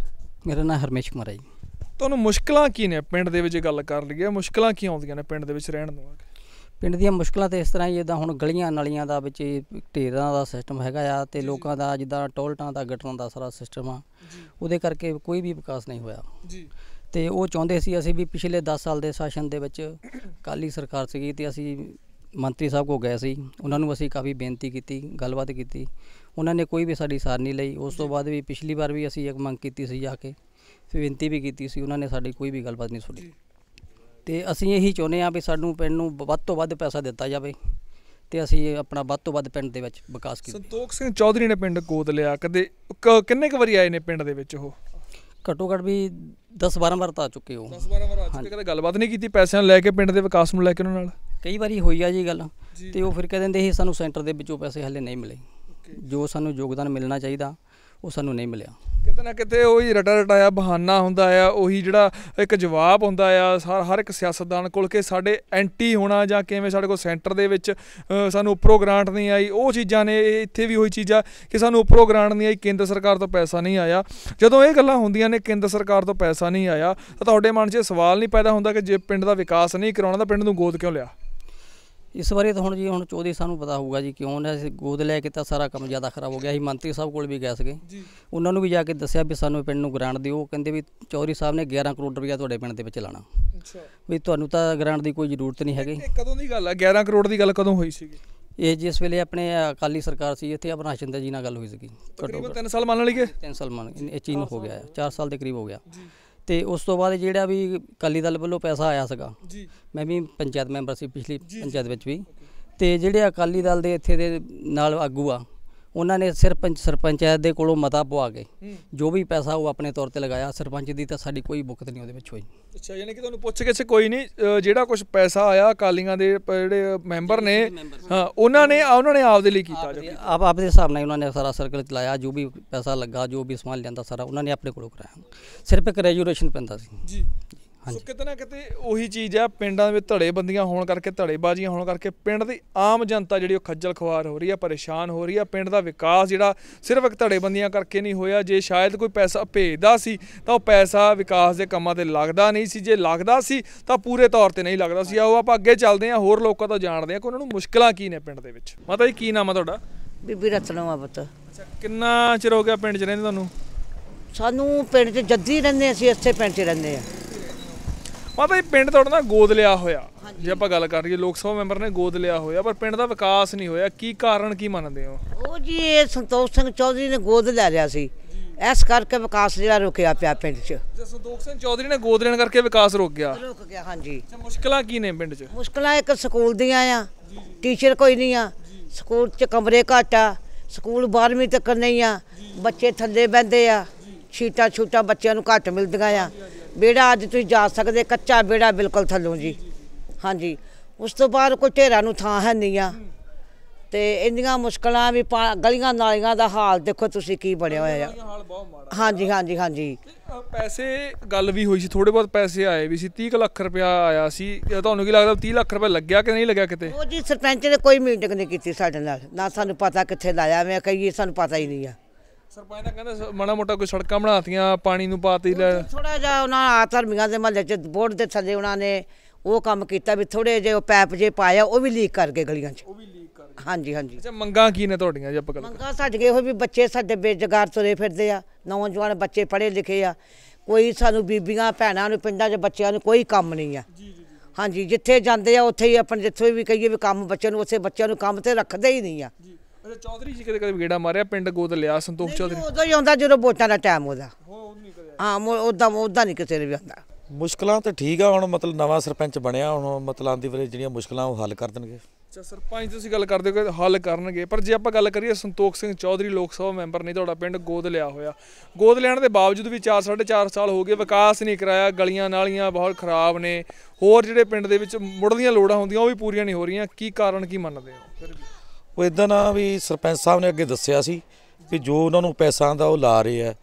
ਮੇਰਾ ਨਾਮ ਹਰਮੇਸ਼ ਕੁਮਾਰ ਹੈ ਜੀ। ਤੁਹਾਨੂੰ ਮੁਸ਼ਕਲਾਂ ਕੀ ਨੇ ਪਿੰਡ ਦੇ ਵਿੱਚ ਗੱਲ ਕਰ ਲਈਏ ਮੁਸ਼ਕਲਾਂ ਕੀ ਆਉਂਦੀਆਂ ਨੇ ਪਿੰਡ ਦੇ ਵਿੱਚ ਰਹਿਣ ਨੂੰ ਪਿੰਡ ਦੀਆਂ ਮੁਸ਼ਕਲਾਂ ਤੇ ਇਸ ਤਰ੍ਹਾਂ ਹੀ ਜਿੱਦਾਂ ਹੁਣ ਗਲੀਆਂ ਨਾਲੀਆਂ ਦਾ ਵਿੱਚ ਢੇਰਾਂ ਦਾ ਸਿਸਟਮ ਹੈਗਾ ਆ ਤੇ ਲੋਕਾਂ ਦਾ ਜਿੱਦਾਂ ਟੋਲਟਾਂ ਦਾ ਗਟਰਾਂ ਦਾ ਸਾਰਾ ਸਿਸਟਮ ਆ ਉਹਦੇ ਕਰਕੇ ਕੋਈ ਵੀ ਵਿਕਾਸ ਨਹੀਂ ਹੋਇਆ। ਜੀ। ਤੇ ਉਹ ਚਾਹੁੰਦੇ ਸੀ ਅਸੀਂ ਵੀ ਪਿਛਲੇ 10 ਸਾਲ ਦੇ ਸ਼ਾਸਨ ਦੇ ਵਿੱਚ ਕਾਲੀ ਸਰਕਾਰ ਸੀਗੀ ਤੇ ਅਸੀਂ ਮੰਤਰੀ ਸਾਹਿਬ ਕੋ ਗਏ ਸੀ ਉਹਨਾਂ ਨੂੰ ਅਸੀਂ ਕਾਫੀ ਬੇਨਤੀ ਕੀਤੀ ਗੱਲਬਾਤ ਕੀਤੀ। ਉਹਨਾਂ ਨੇ ਕੋਈ ਵੀ ਸਾਡੀ ਸਾਰ ਨਹੀਂ ਲਈ। ਉਸ ਤੋਂ ਬਾਅਦ ਵੀ ਪਿਛਲੀ ਵਾਰ ਵੀ ਅਸੀਂ ਇੱਕ ਮੰਗ ਕੀਤੀ ਸੀ ਜਾ ਕੇ। ਬੇਨਤੀ ਵੀ ਕੀਤੀ ਸੀ ਉਹਨਾਂ ਨੇ ਸਾਡੀ ਕੋਈ ਵੀ ਗੱਲਬਾਤ ਨਹੀਂ ਸੁਣੀ। ਤੇ ਅਸੀਂ ਇਹੀ ਚਾਹੁੰਦੇ ਆ ਵੀ ਸਾਨੂੰ ਪਿੰਡ ਨੂੰ ਵੱਧ ਤੋਂ ਵੱਧ ਪੈਸਾ ਦਿੱਤਾ ਜਾਵੇ ਤੇ ਅਸੀਂ ਆਪਣਾ ਵੱਧ ਤੋਂ ਵੱਧ ਪਿੰਡ ਦੇ ਵਿੱਚ ਵਿਕਾਸ ਕਰੀਏ ਸੰਤੋਖ ਸਿੰਘ ਚੌਧਰੀ ਨੇ ਪਿੰਡ ਗੋਦ ਲਿਆ ਕਦੇ ਕਿੰਨੇ ਕੁ ਵਾਰੀ ਆਏ ਨੇ ਪਿੰਡ ਦੇ ਵਿੱਚ ਉਹ? ਘੱਟੋ ਘੱਟ ਵੀ 10 12 ਵਾਰ ਤਾਂ ਆ ਚੁੱਕੇ ਹੋ 10 12 ਵਾਰ ਆ ਚੁੱਕੇ ਕਦੇ ਗੱਲਬਾਤ ਨਹੀਂ ਕੀਤੀ ਪੈਸਿਆਂ ਨੂੰ ਲੈ ਕੇ ਪਿੰਡ ਦੇ ਵਿਕਾਸ ਨੂੰ ਲੈ ਕੇ ਉਹਨਾਂ ਨਾਲ? ਕਈ ਵਾਰੀ ਹੋਈ ਆ ਜੀ ਗੱਲ ਤੇ ਉਹ ਫਿਰ ਕਹਿ ਦਿੰਦੇ ਸੀ ਸਾਨੂੰ ਸੈਂਟਰ ਦੇ ਵਿੱਚੋਂ ਪੈਸੇ ਹਲੇ ਨਹੀਂ ਮਿਲੇ। ਜੋ ਸਾਨੂੰ ਯੋਗਦਾਨ ਮਿਲਣਾ ਚਾਹੀਦਾ ਉਹ ਸਾਨੂੰ ਨਹੀਂ ਮਿਲਿਆ। ਕਿਤੇ ਨਾ ਕਿਤੇ ਉਹੀ ਰਟਾ ਰਟਾਇਆ ਬਹਾਨਾ ਹੁੰਦਾ ਆ, ਉਹੀ ਜਿਹੜਾ ਇੱਕ ਜਵਾਬ ਹੁੰਦਾ ਆ ਸਾਰ- ਹਰ ਇੱਕ ਸਿਆਸਤਦਾਨ ਕੋਲ ਕਿ ਸਾਡੇ ਐਂਟੀ ਹੋਣਾ ਜਾਂ ਕਿਵੇਂ ਸਾਡੇ ਕੋਲ ਸੈਂਟਰ ਦੇ ਵਿੱਚ ਸਾਨੂੰ ਉੱਪਰੋਂ ਗ੍ਰਾਂਟ ਨਹੀਂ ਆਈ, ਉਹ ਚੀਜ਼ਾਂ ਨੇ, ਇਹ ਇੱਥੇ ਵੀ ਉਹੀ ਚੀਜ਼ਾਂ ਕਿ ਸਾਨੂੰ ਉੱਪਰੋਂ ਗ੍ਰਾਂਟ ਨਹੀਂ ਆਈ, ਕੇਂਦਰ ਸਰਕਾਰ ਤੋਂ ਪੈਸਾ ਨਹੀਂ ਆਇਆ। ਜਦੋਂ ਇਹ ਗੱਲਾਂ ਹੁੰਦੀਆਂ ਨੇ, ਕੇਂਦਰ ਸਰਕਾਰ ਤੋਂ ਪੈਸਾ ਨਹੀਂ ਆਇਆ, ਤਾਂ ਤੁਹਾਡੇ ਮਨ 'ਚ ਇਹ ਸਵਾਲ ਨਹੀਂ ਪੈਦਾ ਹੁੰਦਾ ਕਿ ਜੇ ਪਿੰਡ ਦਾ ਵਿਕਾਸ ਨਹੀਂ ਕਰਾਉਣਾ, ਤਾਂ ਪਿੰਡ ਨੂੰ ਗੋਦ ਕਿਉਂ ਲਿਆ? ਇਸ ਬਾਰੇ ਤਾਂ ਹੁਣ ਜੀ ਹੁਣ ਚੌਧਰੀ ਸਾਨੂੰ ਪਤਾ ਹੋਊਗਾ ਜੀ ਕਿਉਂ ਨਾ ਅਸੀਂ ਗੋਦ ਲੈ ਕੇ ਤਾਂ ਸਾਰਾ ਕੰਮ ਜ਼ਿਆਦਾ ਖਰਾਬ ਹੋ ਗਿਆ ਸੀ। ਮੰਤਰੀ ਸਾਹਿਬ ਕੋਲ ਵੀ ਗਏ ਸੀਗੇ। ਉਹਨਾਂ ਨੂੰ ਵੀ ਜਾ ਕੇ ਦੱਸਿਆ ਵੀ ਸਾਨੂੰ ਪਿੰਡ ਨੂੰ ਗ੍ਰਾਂਟ ਦਿਓ। ਕਹਿੰਦੇ ਵੀ ਚੌਧਰੀ ਸਾਹਿਬ ਨੇ 11 ਕਰੋੜ ਰੁਪਇਆ ਤੁਹਾਡੇ ਪਿੰਡ ਦੇ ਵਿੱਚ ਲਾਣਾ ਅੱਛਾ। ਵੀ ਤੁਹਾਨੂੰ ਤਾਂ ਗ੍ਰਾਂਟ ਦੀ ਕੋਈ ਜ਼ਰੂਰਤ ਨਹੀਂ ਹੈਗੀ। ਕਦੋਂ ਦੀ ਗੱਲ ਆ? 11 ਕਰੋੜ ਦੀ ਗੱਲ ਕਦੋਂ ਹੋਈ ਸੀਗੀ? ਇਹ ਜਿਸ ਵੇਲੇ ਆਪਣੇ ਅਕਾਲੀ ਸਰਕਾਰ ਸੀ ਇੱਥੇ ਆਪਣਾ ਚੰਦਰ ਜੀ ਨਾਲ ਗੱਲ ਹੋਈ ਸੀਗੀ। ਤਕਰੀਬਨ 3 ਸਾਲ ਮੰਨ ਲਈਏ। ਤਿੰਨ ਸਾਲ ਮੰਨ ਇਹ ਚੀਜ਼ ਨੂੰ ਹੋ ਗਿਆ 4 ਸਾਲ ਦੇ ਕਰੀਬ ਹੋ ਗਿਆ। ਤੇ ਉਸ ਤੋਂ ਬਾਅਦ ਜਿਹੜਾ ਵੀ ਅਕਾਲੀ ਦਲ ਵੱਲੋਂ ਪੈਸਾ ਆਇਆ ਸੀਗਾ ਜੀ। ਮੈਂ ਵੀ ਪੰਚਾਇਤ ਮੈਂਬਰ ਸੀ ਪਿਛਲੀ ਪੰਚਾਇਤ ਵਿੱਚ ਵੀ। ਤੇ ਜਿਹੜੇ ਅਕਾਲੀ ਦਲ ਦੇ ਇੱਥੇ ਦੇ ਨਾਲ ਆਗੂ ਆ ਉਹਨਾਂ ਨੇ ਸਿਰਫ ਪੰਚ ਸਰਪੰਚਾਇਤ ਦੇ ਕੋਲੋਂ ਮਤਾ ਪਵਾ ਕੇ ਜੋ ਵੀ ਪੈਸਾ ਉਹ ਆਪਣੇ ਤੌਰ ਤੇ ਲਗਾਇਆ। ਸਰਪੰਚ ਦੀ ਤਾਂ ਸਾਡੀ ਕੋਈ ਬੁਕਤ ਨਹੀਂ ਉਹਦੇ ਵਿੱਚ ਹੋਈ। ਅੱਛਾ ਯਾਨੀ ਕਿ ਤੁਹਾਨੂੰ ਪੁੱਛ ਕੇ ਕੋਈ ਨਹੀਂ ਜਿਹੜਾ ਕੁਝ ਪੈਸਾ ਆਇਆ ਅਕਾਲੀਆਂ ਦੇ ਜਿਹੜੇ ਮੈਂਬਰ ਨੇ ਹਾਂ ਉਹਨਾਂ ਨੇ ਉਹਨਾਂ ਨੇ ਆਪਦੇ ਲਈ ਕੀਤਾ ਆਪ ਆਪਦੇ ਹਿਸਾਬ ਨਾਲ ਉਹਨਾਂ ਨੇ ਸਾਰਾ ਸਰਕਲ ਚਲਾਇਆ। ਜੋ ਵੀ ਪੈਸਾ ਲੱਗਾ ਜੋ ਵੀ ਸਮਾਨ ਲਿਆਂਦਾ ਸਾਰਾ ਉਹਨਾਂ ਨੇ ਆਪਣੇ ਕੋਲੋਂ ਕਰਾਇਆ। ਸਿਰਫ ਇੱਕ ਰੈਜੂਲੇਸ਼ਨ ਪੈਂਦਾ ਸੀ। ਜੀ। ਸੋ ਕਿਤੇ ਨਾ ਕਿਤੇ ਉਹੀ ਚੀਜ਼ ਆ ਪਿੰਡਾਂ ਦੇ ਵਿੱਚ ਧੜੇਬੰਦੀਆਂ ਹੋਣ ਕਰਕੇ ਧੜੇਬਾਜ਼ੀਆਂ ਹੋਣ ਕਰਕੇ ਪਿੰਡ ਦੀ ਆਮ ਜਨਤਾ ਜਿਹੜੀ ਉਹ ਖੱਜਲ ਖਵਾਰ ਹੋ ਰਹੀ ਆ ਪਰੇਸ਼ਾਨ ਹੋ ਰਹੀ ਆ। ਪਿੰਡ ਦਾ ਵਿਕਾਸ ਜਿਹੜਾ ਸਿਰਫ ਇੱਕ ਧੜੇਬੰਦੀਆਂ ਕਰਕੇ ਨਹੀਂ ਹੋਇਆ। ਜੇ ਸ਼ਾਇਦ ਕੋਈ ਪੈਸਾ ਭੇਜਦਾ ਸੀ ਤਾਂ ਉਹ ਪੈਸਾ ਵਿਕਾਸ ਦੇ ਕੰਮਾਂ ਤੇ ਲੱਗਦਾ ਨਹੀਂ ਸੀ। ਜੇ ਲੱਗਦਾ ਸੀ ਤਾਂ ਪੂਰੇ ਤੌਰ ਤੇ ਨਹੀਂ ਲੱਗਦਾ ਸੀ। ਆਓ ਆਪਾਂ ਅੱਗੇ ਚੱਲਦੇ ਹਾਂ ਹੋਰ ਲੋਕਾਂ ਤੋਂ ਜਾਣਦੇ ਹਾਂ ਕਿ ਉਹਨਾਂ ਨੂੰ ਮੁਸ਼ਕਲਾਂ ਕੀ ਨੇ ਪਿੰਡ ਦੇ ਵਿੱਚ। ਮਾਤਾ ਜੀ ਕੀ ਨਾਮ ਆ ਤੁਹਾਡਾ? ਬੀਬੀ ਰਤਨਵਾ ਪੁੱਤ। ਅੱਛਾ ਕਿੰਨਾ ਚਿਰ ਹੋ ਗਿਆ ਪਿੰਡ 'ਚ ਰਹਿੰਦੇ ਤੁਹਾਨੂੰ? ਸਾਨੂੰ ਪਿੰਡ 'ਚ ਜੱਦੀ ਰਹਿੰਦੇ ਅਸੀਂ ਇੱਥੇ ਪਿੰਡ 'ਚ ਰਹਿੰਦੇ ਆ ਮਾਤਾ ਜੀ ਪਿੰਡ ਤੁਹਾਡਾ ਨਾ ਗੋਦ ਲਿਆ ਹੋਇਆ। ਜੇ ਆਪਾਂ ਗੱਲ ਕਰ ਰਹੀਏ ਲੋਕ ਸਭਾ ਮੈਂਬਰ ਨੇ ਗੋਦ ਲਿਆ ਹੋਇਆ ਪਰ ਪਿੰਡ ਦਾ ਵਿਕਾਸ ਨਹੀਂ ਹੋਇਆ। ਕੀ ਕਾਰਨ ਕੀ ਮੰਨਦੇ ਹੋ? ਉਹ ਜੀ ਇਹ ਸੰਤੋਖ ਸਿੰਘ ਚੌਧਰੀ ਨੇ ਗੋਦ ਲੈ ਲਿਆ ਸੀ। ਇਸ ਕਰਕੇ ਵਿਕਾਸ ਜਿਹੜਾ ਰੁਕਿਆ ਪਿਆ ਪਿੰਡ 'ਚ। ਜੇ ਸੰਤੋਖ ਸਿੰਘ ਚੌਧਰੀ ਨੇ ਗੋਦ ਲੈਣ ਕਰਕੇ ਵਿਕਾਸ ਰੁਕ ਗਿਆ। ਰੁਕ ਗਿਆ ਹਾਂਜੀ। ਮੁਸ਼ਕਲਾਂ ਕੀ ਨੇ ਪਿੰਡ 'ਚ? ਮੁਸ਼ਕਲਾਂ ਇੱਕ ਸਕੂਲ ਦੀਆਂ ਆ। ਟੀਚਰ ਕੋਈ ਨਹੀਂ ਆ। ਸਕੂਲ 'ਚ ਕਮਰੇ ਘੱਟ ਆ। ਸਕੂਲ 12ਵੀਂ ਤੱਕ ਨਹੀਂ ਆ। ਬੱਚੇ ਥੱਲੇ ਬਹਿੰਦੇ ਆ। ਛੀਟਾ ਛੂਟਾ ਬੱਚਿਆਂ ਨੂੰ ਘੱਟ ਮਿਲਦੀਆਂ ਆ। ਬੇੜਾ ਅੱਜ ਤੁਸੀਂ ਜਾ ਸਕਦੇ ਕੱਚਾ ਬੇੜਾ ਬਿਲਕੁਲ ਥੱਲੋਂ ਜੀ। ਹਾਂਜੀ। ਉਸ ਤੋਂ ਬਾਅਦ ਕੋਈ ਢੇਰਾਂ ਨੂੰ ਥਾਂ ਹੈ ਨਹੀਂ ਆ। ਤੇ ਇੰਨੀਆਂ ਮੁਸ਼ਕਲਾਂ ਵੀ ਗਲੀਆਂ ਨਾਲੀਆਂ ਦਾ ਹਾਲ ਦੇਖੋ ਤੁਸੀਂ ਕੀ ਬਣਿਆ ਹੋਇਆ ਆ। ਹਾਂਜੀ ਹਾਂਜੀ ਹਾਂਜੀ। ਪੈਸੇ ਗੱਲ ਵੀ ਹੋਈ ਸੀ ਥੋੜੇ ਬਹੁਤ ਪੈਸੇ ਆਏ ਵੀ ਸੀ 30 ਕੁ ਲੱਖ ਰੁਪਇਆ ਆਇਆ ਸੀ। ਤੁਹਾਨੂੰ ਕੀ ਲੱਗਦਾ 30 ਲੱਖ ਰੁਪਇਆ ਲੱਗਿਆ ਕਿ ਨਹੀਂ ਲੱਗਿਆ ਕਿਤੇ? ਉਹ ਜੀ ਸਰਪੰਚ ਨੇ ਕੋਈ ਮੀਟਿੰਗ ਨਹੀਂ ਕੀਤੀ ਸਾਡੇ ਨਾਲ। ਨਾ ਸਾਨੂੰ ਪਤਾ ਕਿੱਥੇ ਲਾਇਆ ਮੈਂ ਕਹੀਏ ਸਾਨੂੰ ਪਤਾ ਹੀ ਨਹੀਂ ਆ। ਸਰਪੰਚ ਤਾਂ ਕਹਿੰਦਾ ਮਾੜਾ ਮੋਟਾ ਕੋਈ ਸੜਕਾਂ ਬਣਾਤੀਆਂ ਪਾਣੀ ਨੂੰ ਪਾਤੀ ਲੈ। ਥੋੜਾ ਜਿਹਾ ਉਹਨਾਂ ਆ ਧਰਮੀਆਂ ਦੇ ਮਹੱਲੇ 'ਚ ਬੋਰਡ ਦੇ ਥੱਲੇ ਉਹਨਾਂ ਨੇ ਉਹ ਕੰਮ ਕੀਤਾ ਵੀ ਥੋੜੇ ਜਿਹੇ ਉਹ ਪੈਪ ਜੇ ਪਾਇਆ ਉਹ ਵੀ ਲੀਕ ਕਰ ਗਏ ਗਲੀਆਂ 'ਚ। ਉਹ ਵੀ ਲੀਕ ਕਰ ਹਾਂਜੀ ਹਾਂਜੀ। ਅੱਛਾ ਮੰਗਾਂ ਕੀ ਨੇ ਤੁਹਾਡੀਆਂ ਜੇ ਆਪਾਂ ਗੱਲ ਮੰਗਾ ਸਾਡੇ ਇਹੋ ਵੀ ਬੱਚੇ ਸਾਡੇ ਬੇਜਗਾਰ ਤੁਰੇ ਫਿਰਦੇ ਆ ਨੌਜਵਾਨ ਬੱਚੇ ਪੜ੍ਹੇ ਲਿਖੇ ਆ। ਕੋਈ ਸਾਨੂੰ ਬੀਬੀਆਂ ਭੈਣਾਂ ਨੂੰ ਪਿੰਡਾਂ 'ਚ ਬੱਚਿਆਂ ਨੂੰ ਕੋਈ ਕੰਮ ਨਹੀਂ ਆ। ਹਾਂਜੀ ਜਿੱਥੇ ਜਾਂਦੇ ਆ ਉੱਥੇ ਹੀ ਆਪਣੇ ਜਿੱਥੇ ਵੀ ਕਹੀਏ ਵੀ ਕੰਮ ਬੱਚਿਆਂ ਨੂੰ ਉੱਥੇ ਬੱਚਿਆਂ ਨੂੰ ਕੰਮ ਤੇ ਰੱਖਦੇ ਹੀ ਨਹੀਂ ਆ। ਜੀ। ਅੱਛਾ ਚੌਧਰੀ ਜੀ ਕਦੇ ਕਦੇ ਗੇੜਾ ਮਾਰਿਆ ਪਿੰਡ ਗੋਦ ਲਿਆ ਸੰਤੋਖ ਚੌਧਰੀ? ਉਦੋਂ ਹੀ ਆਉਂਦਾ ਜਦੋਂ ਵੋਟਾਂ ਦਾ ਟਾਈਮ ਉਹਦਾ। ਹਾਂ ਉਦਾਂ ਉਦਾਂ ਨਹੀਂ ਕਿਸੇ ਨੇ ਵੀ ਆਉਂਦਾ। ਮੁਸ਼ਕਲਾਂ ਤਾਂ ਠੀਕ ਆ ਹੁਣ ਮਤਲਬ ਨਵਾਂ ਸਰਪੰਚ ਬਣਿਆ ਹੁਣ ਮਤਲਬ ਆਂਦੀ ਵੇਲੇ ਜਿਹੜੀਆਂ ਮੁਸ਼ਕਲਾਂ ਉਹ ਹੱਲ ਕਰ ਦੇਣਗੇ। ਅੱਛਾ ਸਰਪੰਚ ਤੁਸੀਂ ਗੱਲ ਕਰਦੇ ਹੋ ਕਿ ਹੱਲ ਕਰਨਗੇ ਪਰ ਜੇ ਆਪਾਂ ਗੱਲ ਕਰੀਏ ਸੰਤੋਖ ਸਿੰਘ ਚੌਧਰੀ ਲੋਕ ਸਭਾ ਮੈਂਬਰ ਨੇ ਤੁਹਾਡਾ ਪਿੰਡ ਗੋਦ ਲਿਆ ਹੋਇਆ। ਗੋਦ ਲੈਣ ਦੇ ਬਾਵਜੂਦ ਵੀ 4 4.5 ਸਾਲ ਹੋ ਗਏ ਵਿਕਾਸ ਨਹੀਂ ਕਰਾਇਆ ਗਲੀਆਂ ਨਾਲੀਆਂ ਬਹੁਤ ਖਰਾਬ ਨੇ ਹੋਰ ਜਿਹੜੇ ਪਿੰਡ ਦੇ ਵਿੱਚ ਮੁੱਢ ਲੋੜਾਂ ਹੁੰਦੀਆਂ ਉਹ ਵੀ ਪੂਰੀਆਂ ਨਹੀਂ ਹੋ ਰਹੀਆਂ ਕੀ ਕਾਰਨ ਕੀ ਮੰਨਦੇ ਹੋ? ਫਿਰ ਵੀ। ਉਹ ਇਦਾਂ ਨਾ ਵੀ ਸਰਪੰਚ ਸਾਹਿਬ ਨੇ ਅੱਗੇ ਦੱਸਿਆ ਸੀ ਵੀ ਜੋ ਉਹਨਾਂ ਨੂੰ ਪੈਸਾ ਆਂਦਾ ਉਹ ਲਾ ਰਹੇ ਆ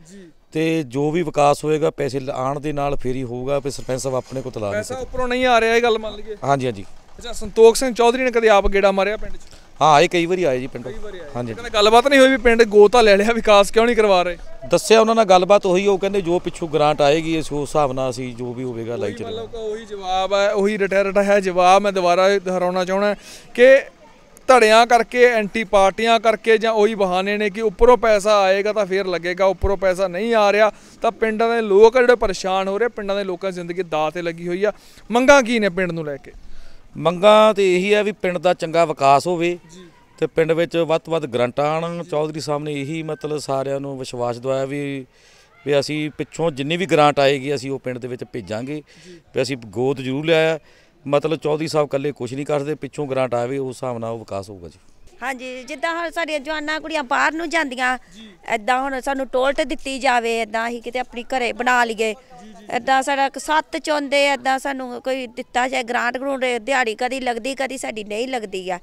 ਤੇ ਜੋ ਵੀ ਵਿਕਾਸ ਹੋਏਗਾ ਪੈਸੇ ਆਣ ਦੇ ਨਾਲ ਫੇਰ ਹੀ ਹੋਊਗਾ ਵੀ ਸਰਪੰਚ ਸਾਹਿਬ ਆਪਣੇ ਕੋਲ ਤਲਾ ਨਹੀਂ ਪੈਸਾ ਉੱਪਰੋਂ ਨਹੀਂ ਆ ਰਿਹਾ ਇਹ ਗੱਲ ਮੰਨ ਲਈਏ। ਹਾਂਜੀ ਹਾਂਜੀ। ਅੱਛਾ ਸੰਤੋਖ ਸਿੰਘ ਚੌਧਰੀ ਨੇ ਕਦੇ ਆਪ ਗੇੜਾ ਮਾਰਿਆ ਪਿੰਡ 'ਚ? ਹਾਂ ਆਏ ਕਈ ਵਾਰੀ ਆਏ ਜੀ ਪਿੰਡੋਂ। ਹਾਂਜੀ। ਕਦੇ ਗੱਲਬਾਤ ਨਹੀਂ ਹੋਈ ਵੀ ਪਿੰਡ ਗੋਤਾ ਲੈ ਲਿਆ ਵਿਕਾਸ ਕਿਉਂ ਨਹੀਂ ਕਰਵਾ ਰਹੇ? ਦੱਸਿਆ ਉਹਨਾਂ ਨਾਲ ਗੱਲਬਾਤ ਉਹੀ ਉਹ ਕਹਿੰਦੇ ਜੋ ਪਿੱਛੋਂ ਗ੍ਰਾਂਟ ਆਏਗੀ ਇਸ ਉਸ ਹਿਸਾਬ ਨਾਲ ਅਸੀਂ ਜੋ ਵੀ ਹੋਵੇਗਾ ਲਾਈ ਚੱਲਾਂਗੇ। ਮਤਲਬ ਕਿ ਉਹੀ ਜਵਾਬ ਹੈ ਉਹੀ ਰਿਟਾਇਰਡ ਹੈ ਜਵਾਬ ਮੈਂ ਦੁਬਾਰਾ ਦੁਹਰਾਉਣਾ ਚਾਹਣਾ ਕਿ ਧੜਿਆਂ ਕਰਕੇ ਐਂਟੀ ਪਾਰਟੀਆਂ ਕਰਕੇ ਜਾਂ ਉਹੀ ਬਹਾਨੇ ਨੇ ਕਿ ਉੱਪਰੋਂ ਪੈਸਾ ਆਏਗਾ ਤਾਂ ਫੇਰ ਲੱਗੇਗਾ ਉੱਪਰੋਂ ਪੈਸਾ ਨਹੀਂ ਆ ਰਿਹਾ ਤਾਂ ਪਿੰਡਾਂ ਦੇ ਲੋਕ ਆ ਜਿਹੜੇ ਪਰੇਸ਼ਾਨ ਹੋ ਰਹੇ ਪਿੰਡਾਂ ਦੇ ਲੋਕਾਂ ਦੀ ਜ਼ਿੰਦਗੀ ਦਾਅ ਤੇ ਲੱਗੀ ਹੋਈ ਆ। ਮੰਗਾਂ ਕੀ ਨੇ ਪਿੰਡ ਨੂੰ ਲੈ ਕੇ? ਮੰਗਾਂ ਤੇ ਇਹੀ ਹੈ ਵੀ ਪਿੰਡ ਦਾ ਚੰਗਾ ਵਿਕਾਸ ਹੋਵੇ ਤੇ ਪਿੰਡ ਵਿੱਚ ਵੱਧ ਤੋਂ ਵੱਧ ਗਰੰਟਾਂ ਆਉਣ। ਚੌਧਰੀ ਸਾਹਿਬ ਨੇ ਇਹੀ ਮਤਲਬ ਸਾਰਿਆਂ ਨੂੰ ਵਿਸ਼ਵਾਸ ਦਵਾਇਆ ਵੀ ਵੀ ਅਸੀਂ ਪਿੱਛੋਂ ਜਿੰਨੀ ਵੀ ਗ੍ਰਾਂਟ ਆਏਗੀ ਅਸੀਂ ਉਹ ਪਿੰਡ ਦੇ ਵਿੱਚ ਭੇਜਾਂਗੇ। ਵੀ ਅਸੀਂ ਗੋਦ ਜ਼ਰੂਰ ਲਿਆ ਮਤਲਬ ਚੌਧਰੀ ਸਾਹਿਬ ਇਕੱਲੇ ਕੁਝ ਨਹੀਂ ਕਰਦੇ ਪਿੱਛੋਂ ਗ੍ਰਾਂਟ ਆਵੇ ਉਸ ਹਿਸਾਬ ਨਾਲ ਉਹ ਵਿਕਾਸ ਹੋਊਗਾ ਜੀ। ਹਾਂਜੀ ਜਿੱਦਾਂ ਹੁਣ ਸਾਡੀਆਂ ਜਵਾਨਾਂ ਕੁੜੀਆਂ ਬਾਹਰ ਨੂੰ ਜਾਂਦੀਆਂ ਐਦਾਂ ਹੁਣ ਸਾਨੂੰ ਟੋਲਟ ਦਿੱਤੀ ਜਾਵੇ ਐਦਾਂ ਅਸੀਂ ਕਿਤੇ ਆਪਣੀ ਘਰੇ ਬਣਾ ਲਈਏ। ਐਦਾਂ ਸਾਡਾ ਸੱਤ ਚੋਂਦੇ ਐਦਾਂ ਸਾਨੂੰ ਕੋਈ ਦਿੱਤਾ ਜਾਏ ਗ੍ਰਾਂਟ ਗਰੂੰਟ ਦਿਹਾੜੀ ਕਦੀ ਲੱਗਦੀ ਕਦੀ ਸਾਡੀ ਨਹੀਂ ਲੱਗਦੀ ਆ।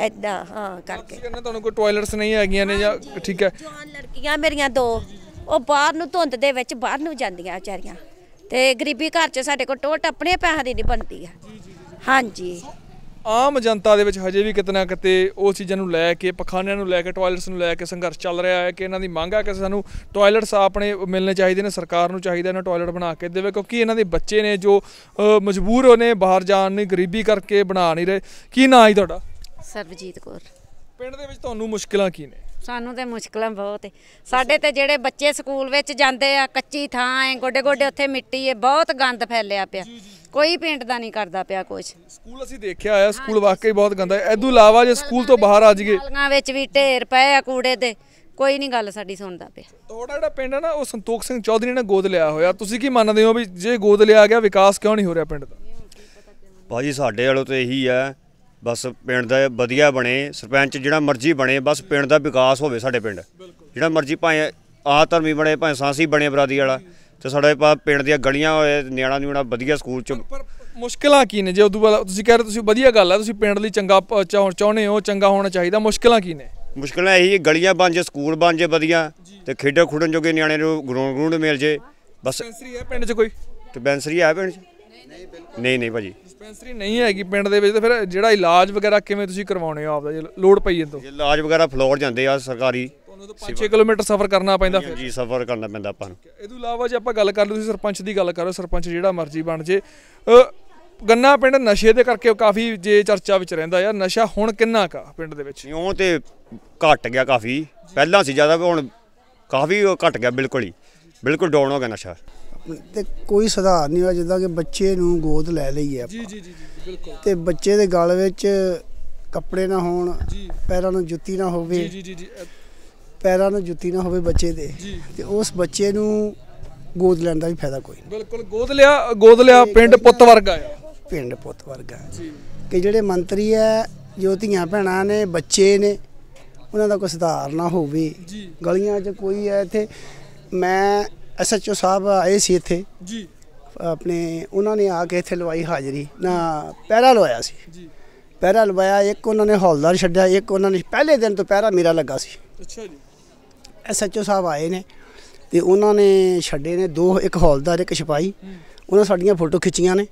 ਐਦਾਂ ਹਾਂ ਕਰਕੇ। ਤੁਸੀਂ ਕਹਿੰਦੇ ਤੁਹਾਨੂੰ ਕੋਈ ਟਾਇਲਟਸ ਨਹੀਂ ਹੈਗੀਆਂ ਨੇ ਜਾਂ ਠੀਕ ਹੈ। ਜਵਾਨ ਲੜਕੀਆਂ ਮੇਰੀਆਂ ਦੋ ਉਹ ਬਾਹਰ ਨੂੰ ਧੁੰਦ ਦੇ ਵਿੱਚ ਬਾਹਰ ਨੂੰ ਜਾਂਦੀਆਂ ਵਿਚਾਰੀਆਂ। ਤੇ ਗਰੀਬੀ ਘਰ 'ਚ ਸਾਡੇ ਕੋਲ ਟੋਟ ਆਪਣੇ ਪੈਸਿਆਂ ਦੀ ਨਹੀਂ ਬਣਦੀ ਆ। ਹਾਂਜੀ। ਆਮ ਜਨਤਾ ਦੇ ਵਿੱਚ ਹਜੇ ਵੀ ਕਿਤੇ ਨਾ ਕਿਤੇ ਉਹ ਚੀਜ਼ਾਂ ਨੂੰ ਲੈ ਕੇ ਪਖਾਨਿਆਂ ਨੂੰ ਲੈ ਕੇ ਟਾਇਲਟਸ ਨੂੰ ਲੈ ਕੇ ਸੰਘਰਸ਼ ਚੱਲ ਰਿਹਾ ਹੈ ਕਿ ਇਹਨਾਂ ਦੀ ਮੰਗ ਹੈ ਕਿ ਸਾਨੂੰ ਟਾਇਲਟਸ ਆਪਣੇ ਮਿਲਣੇ ਚਾਹੀਦੇ ਨੇ ਸਰਕਾਰ ਨੂੰ ਚਾਹੀਦਾ ਇਹਨਾਂ ਟਾਇਲਟ ਬਣਾ ਕੇ ਦੇਵੇ ਕਿਉਂਕਿ ਇਹਨਾਂ ਦੇ ਬੱਚੇ ਨੇ ਜੋ ਮਜਬੂਰ ਹੋਨੇ ਬਾਹਰ ਜਾਣ ਲਈ ਗਰੀਬੀ ਕਰਕੇ ਬਣਾ ਨਹੀਂ ਰਹੇ। ਕੀ ਨਾਂ ਹੈ ਤੁਹਾਡਾ? ਸਰਬਜੀਤ ਕੌਰ। ਪਿੰਡ ਦੇ ਵਿੱਚ ਤੁਹਾਨੂੰ ਮੁਸ਼ਕਿਲਾਂ ਕੀ ਨੇ? ਸਾਨੂੰ ਤੇ ਮੁਸ਼ਕਲਾਂ ਬਹੁਤ ਏ। ਸਾਡੇ ਤੇ ਜਿਹੜੇ ਬੱਚੇ ਸਕੂਲ ਵਿੱਚ ਜਾਂਦੇ ਆ ਕੱਚੀ ਥਾਂ ਏ ਗੋਡੇ ਗੋਡੇ ਉੱਥੇ ਮਿੱਟੀ ਏ ਬਹੁਤ ਗੰਦ ਫੈਲਿਆ ਪਿਆ। ਕੋਈ ਪਿੰਡ ਦਾ ਨਹੀਂ ਕਰਦਾ ਪਿਆ ਕੁਝ ਸਕੂਲ ਅਸੀਂ ਦੇਖਿਆ ਆ ਸਕੂਲ ਵਾਕਈ ਬਹੁਤ ਗੰਦਾ ਹੈ ਇਦੋਂ ਇਲਾਵਾ ਜੇ ਸਕੂਲ ਤੋਂ ਬਾਹਰ ਆ ਜਾਈਏ। ਨਾਲੀਆਂ ਵਿੱਚ ਵੀ ਢੇਰ ਪਏ ਆ ਕੂੜੇ ਦੇ। ਕੋਈ ਨਹੀਂ ਗੱਲ ਸਾਡੀ ਸੁਣਦਾ ਪਿਆ। ਤੁਹਾਡਾ ਜਿਹੜਾ ਪਿੰਡ ਹੈ ਨਾ ਉਹ ਸੰਤੋਖ ਸਿੰਘ ਚੌਧਰੀ ਨੇ ਗੋਦ ਲਿਆ ਹੋਇਆ। ਤੁਸੀਂ ਕੀ ਮੰਨਦੇ ਹੋ ਵੀ ਜੇ ਗੋਦ ਲਿਆ ਗਿਆ ਵਿਕਾਸ ਕਿਉਂ ਨਹੀਂ ਹੋ ਰਿਹਾ ਪਿੰਡ ਦਾ? ਭਾਜੀ ਸਾਡੇ ਵੱਲੋਂ ਤੇ ਇਹੀ ਹੈ ਬਸ ਪਿੰਡ ਦਾ ਵਧੀਆ ਬਣੇ ਸਰਪੰਚ ਜਿਹੜਾ ਮਰਜ਼ੀ ਬਣੇ ਬਸ ਪਿੰਡ ਦਾ ਵਿਕਾਸ ਹੋਵੇ ਸਾਡੇ ਪਿੰਡ। ਜਿਹੜਾ ਮਰਜ਼ੀ ਭਾਵੇਂ ਆ ਧਰਮੀ ਬਣੇ ਭਾਵੇਂ ਸਾਂਸੀ ਬਣੇ ਬਰਾਦੀ ਵਾਲਾ ਤੇ ਸਾਡੇ ਪਾ ਪਿੰਡ ਦੀਆਂ ਗਲੀਆਂ ਹੋਏ ਨਿਆਣਾ ਨਿਆਣਾ ਵਧੀਆ ਸਕੂਲ ਚ। ਮੁਸ਼ਕਿਲਾਂ ਕੀ ਨੇ? ਜੇ ਉਦੋਂ ਬਾਅਦ ਤੁਸੀਂ ਕਹਿ ਰਹੇ ਤੁਸੀਂ ਵਧੀਆ ਗੱਲ ਹੈ ਤੁਸੀਂ ਪਿੰਡ ਲਈ ਚੰਗਾ ਚਾਹੁੰਦੇ ਹੋ ਚੰਗਾ ਹੋਣਾ ਚਾਹੀਦਾ ਮੁਸ਼ਕਿਲਾਂ ਕੀ ਨੇ? ਮੁਸ਼ਕਲਾਂ ਇਹੀ ਗਲੀਆਂ ਬਣ ਜੇ ਸਕੂਲ ਬਣ ਜੇ ਵਧੀਆ ਤੇ ਖੇਡਾਂ ਖੁੱਡਣ ਜੋਗੇ ਨਿਆਣੇ ਨੂੰ ਗਰਾਊਂਡ ਗਰੂੰਡ ਮਿਲ ਜੇ ਬਸ ਡਿਸਪੈਂਸਰੀ ਹੈ ਪਿੰਡ 'ਚ ਕੋਈ? ਤੇ ਬੈਂਸਰੀ ਹੈ ਪਿੰਡ ਚ। ਨਹੀਂ ਨਹੀਂ ਭਾਜੀ। ਡਿਸਪੈਂਸਰੀ ਨਹੀਂ ਹੈਗੀ ਪਿੰਡ ਦੇ ਵਿੱਚ ਤਾਂ ਫਿਰ ਜਿਹੜਾ ਇਲਾਜ ਵਗੈਰਾ ਕਿਵੇਂ ਤੁਸੀਂ ਕਰਵਾਉਣੇ ਹੋ ਆਪਦਾ? ਜੇ ਲੋੜ ਪਈ ਜਦੋਂ ਜੇ ਇਲਾਜ ਵਗੈਰਾ ਫਲੋਰ ਜਾਂਦੇ ਆ ਸਰਕਾਰੀ ਤੁਹਾਨੂੰ ਤਾਂ 5-6 ਕਿਲੋਮੀਟਰ ਸਫ਼ਰ ਕਰਨਾ ਪੈਂਦਾ ਫਿਰ। ਜੀ ਸਫਰ ਕਰਨਾ ਪੈਂਦਾ ਆਪਾਂ ਨੂੰ। ਇਹ ਤੋਂ ਇਲਾਵਾ ਜੇ ਆਪਾਂ ਗੱਲ ਕਰ ਲਓ ਤੁਸੀਂ ਸਰਪੰਚ ਦੀ ਗੱਲ ਕਰੋ ਸਰਪੰਚ ਜਿਹੜਾ ਮਰਜ਼ੀ ਬਣ ਜੇ। ਗੰਨਾ ਪਿੰਡ ਨਸ਼ੇ ਦੇ ਕਰਕੇ ਕਾਫੀ ਜੇ ਚਰਚਾ ਵਿੱਚ ਰਹਿੰਦਾ ਯਾਰ ਨਸ਼ਾ ਹੁਣ ਕਿੰਨਾ ਕਾ ਪਿੰਡ ਦੇ ਵਿੱਚ? ਉਹ ਤੇ ਘਟ ਗਿਆ ਕਾਫੀ। ਪਹਿਲਾਂ ਸੀ ਜ਼ਿਆਦਾ ਹੁਣ ਕਾਫੀ ਘਟ ਗਿਆ ਬਿਲਕੁਲ ਹੀ। ਬਿਲਕੁਲ ਡਾਊਨ ਹੋ ਗਿਆ ਨਸ਼ਾ। ਤੇ ਕੋਈ ਸੁਧਾਰ ਨਹੀਂ ਹੋਇਆ ਜਿੱਦਾਂ ਕਿ ਬੱਚੇ ਨੂੰ ਗੋਦ ਲੈ ਲਈਏ ਆਪਾਂ। ਜੀ ਜੀ ਜੀ ਬਿਲਕੁਲ। ਤੇ ਬੱਚੇ ਦੇ ਗਲ ਵਿੱਚ ਕੱਪੜੇ ਨਾ ਹੋਣ ਪੈਰਾਂ ਨੂੰ ਜੁੱਤੀ ਨਾ ਹੋਵੇ। ਜੀ ਜੀ ਜੀ ਪੈਰਾਂ ਨੂੰ ਜੁੱਤੀ ਨਾ ਹੋਵੇ ਬੱਚੇ ਦੇ। ਤੇ ਉਸ ਬੱਚੇ ਨੂੰ ਗੋਦ ਲੈਣ ਦਾ ਵੀ ਫਾਇਦਾ ਕੋਈ ਨਹੀਂ। ਬਿਲਕੁਲ ਗੋਦ ਲਿਆ ਗੋਦ ਲਿਆ ਪਿੰਡ ਪੁੱਤ ਵਰਗਾ ਆ। ਪਿੰਡ ਪੁੱਤ ਵਰਗਾ। ਜੀ। ਕਿ ਜਿਹੜੇ ਮੰਤਰੀ ਹੈ ਜੋ ਧੀਆਂ ਭੈਣਾਂ ਨੇ ਬੱਚੇ ਨੇ ਉਹਨਾਂ ਦਾ ਕੋਈ ਸੁਧਾਰ ਨਾ ਹੋਵੇ। ਗਲੀਆਂ 'ਚ ਕੋਈ ਹੈ ਇੱਥੇ ਮੈਂ ਐਸਐਚਓ ਸਾਹਿਬ ਆਏ ਸੀ ਇੱਥੇ। ਜੀ। ਆਪਣੇ ਉਹਨਾਂ ਨੇ ਆ ਕੇ ਇੱਥੇ ਲਵਾਈ ਹਾਜ਼ਰੀ। ਨਾ ਪਹਿਰਾ ਲਵਾਇਆ ਸੀ। ਜੀ। ਪਹਿਰਾ ਲਵਾਇਆ ਇੱਕ ਉਹਨਾਂ ਨੇ ਹੌਲਦਾਰ ਛੱਡਿਆ ਇੱਕ ਉਹਨਾਂ ਨੇ ਪਹਿਲੇ ਦਿਨ ਤੋਂ ਪਹਿਰਾ ਮੇਰਾ ਲੱਗਾ ਸੀ। ਅੱਛਾ ਜੀ। ਐਸਐਚਓ ਸਾਹਿਬ ਆਏ ਨੇ ਤੇ ਉਹਨਾਂ ਨੇ ਛੱਡੇ ਨੇ ਦੋ ਇੱਕ ਹੌਲਦਾਰ ਇੱਕ ਸਿਪਾਹੀ। ਉਹਨਾਂ ਸਾਡੀਆਂ ਫੋਟੋ ਖਿੱਚੀਆਂ ਨੇ।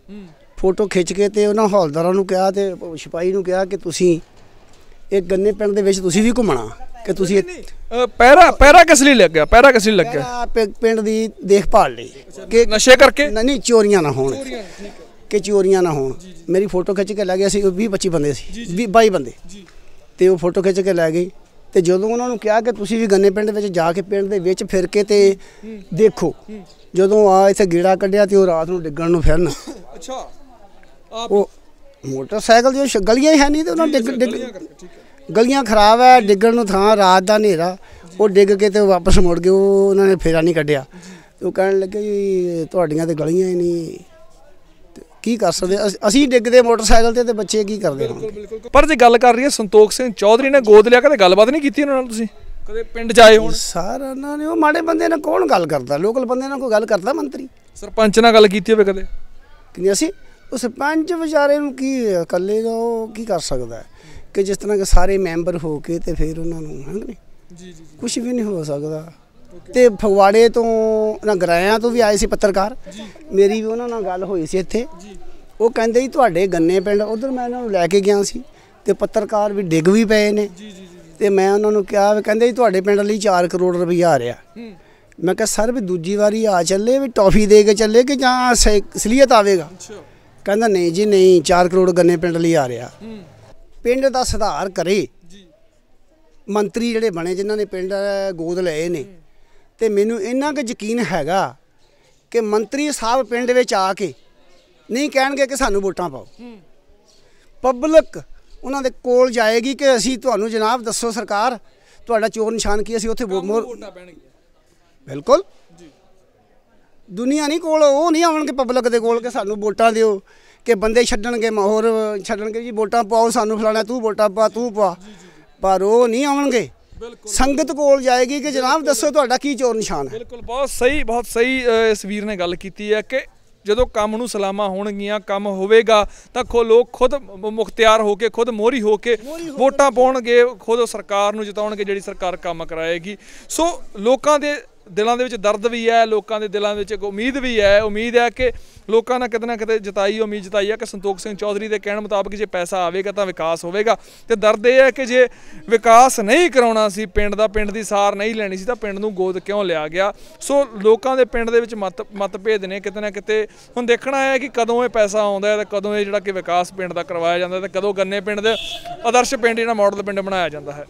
ਫੋਟੋ ਖਿੱਚ ਕੇ ਤੇ ਉਹਨਾਂ ਹੌਲਦਾਰਾਂ ਨੂੰ ਕਿਹਾ ਤੇ ਸਿਪਾਹੀ ਨੂੰ ਕਿਹਾ ਕਿ ਤੁਸੀਂ ਇਹ ਗੰਨੇ ਪਿੰਡ ਦੇ ਵਿੱਚ ਤੁਸੀਂ ਵੀ ਘੁੰਮਣਾ। ਕਿ ਤੁਸੀਂ ਅ, ਪਹਿਰਾ ਪਹਿਰਾ ਕਿਸ ਲਈ ਲੱਗਿਆ? ਪਹਿਰਾ ਕਿਸ ਲਈ ਲੱਗਿਆ? ਪਿ- ਪਿੰਡ ਦੀ ਦੇਖਭਾਲ ਲਈ। ਕਿ ਨਸ਼ੇ ਕਰਕੇ? ਨਹੀਂ ਨਹੀਂ ਚੋਰੀਆਂ ਨਾ ਹੋਣ। ਕਿ ਚੋਰੀਆਂ ਨਾ ਹੋਣ। ਮੇਰੀ ਫੋਟੋ ਖਿੱਚ ਕੇ ਲੈ ਗਏ ਸੀ 20 25 ਬੰਦੇ ਸੀ 20 22 ਬੰਦੇ। ਤੇ ਉਹ ਫੋਟੋ ਖਿੱਚ ਕੇ ਲੈ ਗਈ ਤੇ ਜਦੋਂ ਉਹਨਾਂ ਨੂੰ ਕਿਹਾ ਕਿ ਤੁਸੀਂ ਵੀ ਗੰਨੇ ਪਿੰਡ ਵਿੱਚ ਜਾ ਕੇ ਪਿੰਡ ਦੇ ਵਿੱਚ ਫਿਰ ਕੇ ਤੇ ਦੇਖੋ। ਜਦੋਂ ਆ ਇੱਥੇ ਗੇੜਾ ਕੱਢਿਆ ਤੇ ਉਹ ਰਾਤ ਨੂੰ ਡਿੱਗਣ ਨੂੰ ਫਿਰਨ। ਅੱਛਾ। ਉਹ ਮੋਟਰਸਾਈਕਲ ਸ਼- ਗਲੀਆਂ ਹੀ ਹੈ ਨਹੀਂ ਤੇ ਉਹਨਾਂ ਡਿੱਗ ਡਿੱਗ ਗਲੀਆਂ ਖਰਾਬ ਹੈ ਡਿੱਗਣ ਨੂੰ ਥਾਂ ਰਾਤ ਦਾ ਹਨੇਰਾ। ਉਹ ਡਿੱਗ ਕੇ ਤੇ ਵਾਪਸ ਮੁੜ ਗਏ ਉਹ ਉਹਨਾਂ ਨੇ ਫੇਰਾ ਨਹੀਂ ਕੱਢਿਆ। ਉਹ ਕਹਿਣ ਲੱਗੇ ਜੀ ਤੁਹਾਡੀਆਂ ਤੇ ਗਲੀਆਂ ਹੀ ਨਹੀਂ। ਕੀ ਕਰ ਸਕਦੇ ਅਸ- ਡਿੱਗਦੇ ਮੋਟਰਸਾਈਕਲ ਤੇ ਤੇ ਬੱਚੇ ਕੀ ਕਰਦੇ ਹੁਣ ਪਰ ਜੇ ਗੱਲ ਕਰ ਰਹੀ ਹੈ ਸੰਤੋਖ ਸਿੰਘ ਚੌਧਰੀ ਨੇ ਗੋਦ ਲਿਆ ਕਦੇ ਗੱਲਬਾਤ ਨਹੀਂ ਕੀਤੀ ਉਹਨਾਂ ਨਾਲ ਤੁਸੀਂ? ਕਦੇ ਪਿੰਡ ਜਾਏ ਹੁਣ? ਸਾਰਾ ਉਹਨਾਂ ਨੇ ਉਹ ਮਾੜੇ ਬੰਦੇ ਨਾਲ ਕੌਣ ਗੱਲ ਕਰਦਾ? ਲੋਕਲ ਬੰਦੇ ਨਾਲ ਕੋਈ ਗੱਲ ਕਰਦਾ ਮੰਤਰੀ? ਸਰਪੰਚ ਨਾਲ ਗੱਲ ਕੀਤੀ ਹੋਵੇ ਕਦੇ? ਕਿ ਅਸੀਂ? ਉਹ ਸਰਪੰਚ ਵਿਚਾਰੇ ਨੂੰ ਕੀ ਇਕੱਲੇ ਦਾ ਉਹ ਕੀ ਕਰ ਸਕਦਾ? ਕਿ ਜਿਸ ਤਰ੍ਹਾਂ ਕਿ ਸਾਰੇ ਮੈਂਬਰ ਹੋ ਕੇ ਤੇ ਫਿਰ ਉਹਨਾਂ ਨੂੰ ਹੈ ਕਿ ਨਹੀਂ? ਜੀ ਜੀ ਕੁਝ ਵੀ ਨਹੀਂ ਹੋ ਸਕਦਾ। ਤੇ ਫਗਵਾੜੇ ਤੋਂ ਨਾ ਗਰਾਇਆਂ ਤੋਂ ਵੀ ਆਏ ਸੀ ਪੱਤਰਕਾਰ। ਮੇਰੀ ਵੀ ਉਹਨਾਂ ਨਾਲ ਗੱਲ ਹੋਈ ਸੀ ਇੱਥੇ। ਉਹ ਕਹਿੰਦੇ ਜੀ ਤੁਹਾਡੇ ਗੰਨੇ ਪਿੰਡ ਉਧਰ ਮੈਂ ਉਹਨਾਂ ਨੂੰ ਲੈ ਕੇ ਗਿਆ ਸੀ। ਤੇ ਪੱਤਰਕਾਰ ਵੀ ਡਿੱਗ ਵੀ ਪਏ ਨੇ। ਤੇ ਮੈਂ ਉਹਨਾਂ ਨੂੰ ਕਿਹਾ ਵੀ ਕਹਿੰਦੇ ਜੀ ਤੁਹਾਡੇ ਪਿੰਡ ਲਈ 4 ਕਰੋੜ ਰੁਪਈਆ ਆ ਰਿਹਾ। ਮੈਂ ਕਿਹਾ ਸਰ ਵੀ ਦੂਜੀ ਵਾਰੀ ਆ ਚੱਲੇ ਵੀ ਟੌਫੀ ਦੇ ਕੇ ਚੱਲੇ ਕਿ ਜਾਂ ਅਸਲੀਅਤ ਆਵੇਗਾ? ਕਹਿੰਦਾ ਨਹੀਂ ਜੀ ਨਹੀਂ 4 ਕਰੋੜ ਗੰਨੇ ਪਿੰਡ ਲਈ ਆ ਰਿਹਾ। ਪਿੰਡ ਦਾ ਸੁਧਾਰ ਕਰੇ। ਮੰਤਰੀ ਜਿਹੜੇ ਬਣੇ ਜਿਨ੍ਹਾਂ ਨੇ ਪਿੰਡ ਗੋਦ ਲਏ ਨੇ। ਤੇ ਮੈਨੂੰ ਇੰਨਾ ਕੁ ਯਕੀਨ ਹੈਗਾ ਕਿ ਮੰਤਰੀ ਸਾਹਿਬ ਪਿੰਡ ਵਿੱਚ ਆ ਕੇ ਨਹੀਂ ਕਹਿਣਗੇ ਕਿ ਸਾਨੂੰ ਵੋਟਾਂ ਪਾਓ। ਪਬਲਿਕ ਉਹਨਾਂ ਦੇ ਕੋਲ ਜਾਏਗੀ ਕਿ ਅਸੀਂ ਤੁਹਾਨੂੰ ਜਨਾਬ ਦੱਸੋ ਸਰਕਾਰ ਤੁਹਾਡਾ ਚੋਰ ਨਿਸ਼ਾਨ ਕੀ ਅਸੀਂ ਉੱਥੇ ਵੋ- ਮੋਰ ਬਿਲਕੁਲ। ਦੁਨੀਆ ਨਹੀਂ ਕੋਲ ਉਹ ਨਹੀਂ ਆਉਣਗੇ ਪਬਲਿਕ ਦੇ ਕੋਲ ਕਿ ਸਾਨੂੰ ਵੋਟਾਂ ਦਿਓ। ਕਿ ਬੰਦੇ ਛੱਡਣਗੇ ਮਹੌਰ ਛੱਡਣਗੇ ਜੀ ਵੋਟਾਂ ਪਾਓ ਸਾਨੂੰ ਫਲਾਣਾ ਤੂੰ ਵੋਟਾਂ ਪਾ ਤੂੰ ਪਾ। ਪਰ ਉਹ ਨਹੀਂ ਆਉਣਗੇ। ਸੰਗਤ ਕੋਲ ਜਾਏਗੀ ਕਿ ਜਨਾਬ ਦੱਸੋ ਤੁਹਾਡਾ ਕੀ ਚੋਰ ਨਿਸ਼ਾਨ ਹੈ? ਬਿਲਕੁਲ ਬਹੁਤ ਸਹੀ ਬਹੁਤ ਸਹੀ ਇਸ ਵੀਰ ਨੇ ਗੱਲ ਕੀਤੀ ਹੈ ਕਿ ਜਦੋਂ ਕੰਮ ਨੂੰ ਸਲਾਮਾਂ ਹੋਣਗੀਆਂ ਕੰਮ ਹੋਵੇਗਾ ਤਾਂ ਖੋ ਲੋਕ ਖੁਦ ਮੁਖਤਿਆਰ ਹੋ ਕੇ ਖੁਦ ਮੋਹਰੀ ਹੋ ਕੇ ਵੋਟਾਂ ਪਾਉਣਗੇ ਖੁਦ ਸਰਕਾਰ ਨੂੰ ਜਿਤਾਉਣਗੇ ਜਿਹੜੀ ਸਰਕਾਰ ਕੰਮ ਕਰਾਏਗੀ। ਸੋ ਲੋਕਾਂ ਦੇ ਦਿਲਾਂ ਦੇ ਵਿੱਚ ਦਰਦ ਵੀ ਹੈ, ਲੋਕਾਂ ਦੇ ਦਿਲਾਂ ਵਿੱਚ ਇੱਕ ਉਮੀਦ ਵੀ ਹੈ। ਉਮੀਦ ਹੈ ਕਿ ਲੋਕਾਂ ਨੇ ਕਿਤੇ ਨਾ ਕਿਤੇ ਜਤਾਈ, ਉਮੀਦ ਜਤਾਈ ਹੈ ਕਿ ਸੰਤੋਖ ਸਿੰਘ ਚੌਧਰੀ ਦੇ ਕਹਿਣ ਮੁਤਾਬਕ ਜੇ ਪੈਸਾ ਆਵੇਗਾ ਤਾਂ ਵਿਕਾਸ ਹੋਵੇਗਾ। ਤੇ ਦਰਦ ਇਹ ਹੈ ਕਿ ਜੇ ਵਿਕਾਸ ਨਹੀਂ ਕਰਾਉਣਾ ਸੀ, ਪਿੰਡ ਦਾ ਪਿੰਡ ਦੀ ਸਾਰ ਨਹੀਂ ਲੈਣੀ ਸੀ ਤਾਂ ਪਿੰਡ ਨੂੰ ਗੋਦ ਕਿਉਂ ਲਿਆ ਗਿਆ? ਸੋ ਲੋਕਾਂ ਦੇ ਪਿੰਡ ਦੇ ਵਿੱਚ ਮਤ, ਮਤਭੇਦ ਨੇ ਕਿਤੇ ਨਾ ਕਿਤੇ। ਹੁਣ ਦੇਖਣਾ ਹੈ ਕਿ ਕਦੋਂ ਇਹ ਪੈਸਾ ਆਉਂਦਾ ਹੈ ਤੇ ਕਦੋਂ ਇਹ ਜਿਹੜਾ ਕਿ ਵਿਕਾਸ ਪਿੰਡ ਦਾ ਕਰਵਾਇਆ ਜਾਂਦਾ ਹੈ ਤੇ ਕਦੋਂ ਗੰਨੇ ਪਿੰਡ ਦੇ ਆਦਰਸ਼ ਪਿੰਡ ਜਿਹੜਾ ਮਾਡਲ ਪਿੰਡ ਬਣਾਇਆ ਜਾਂਦਾ ਹੈ।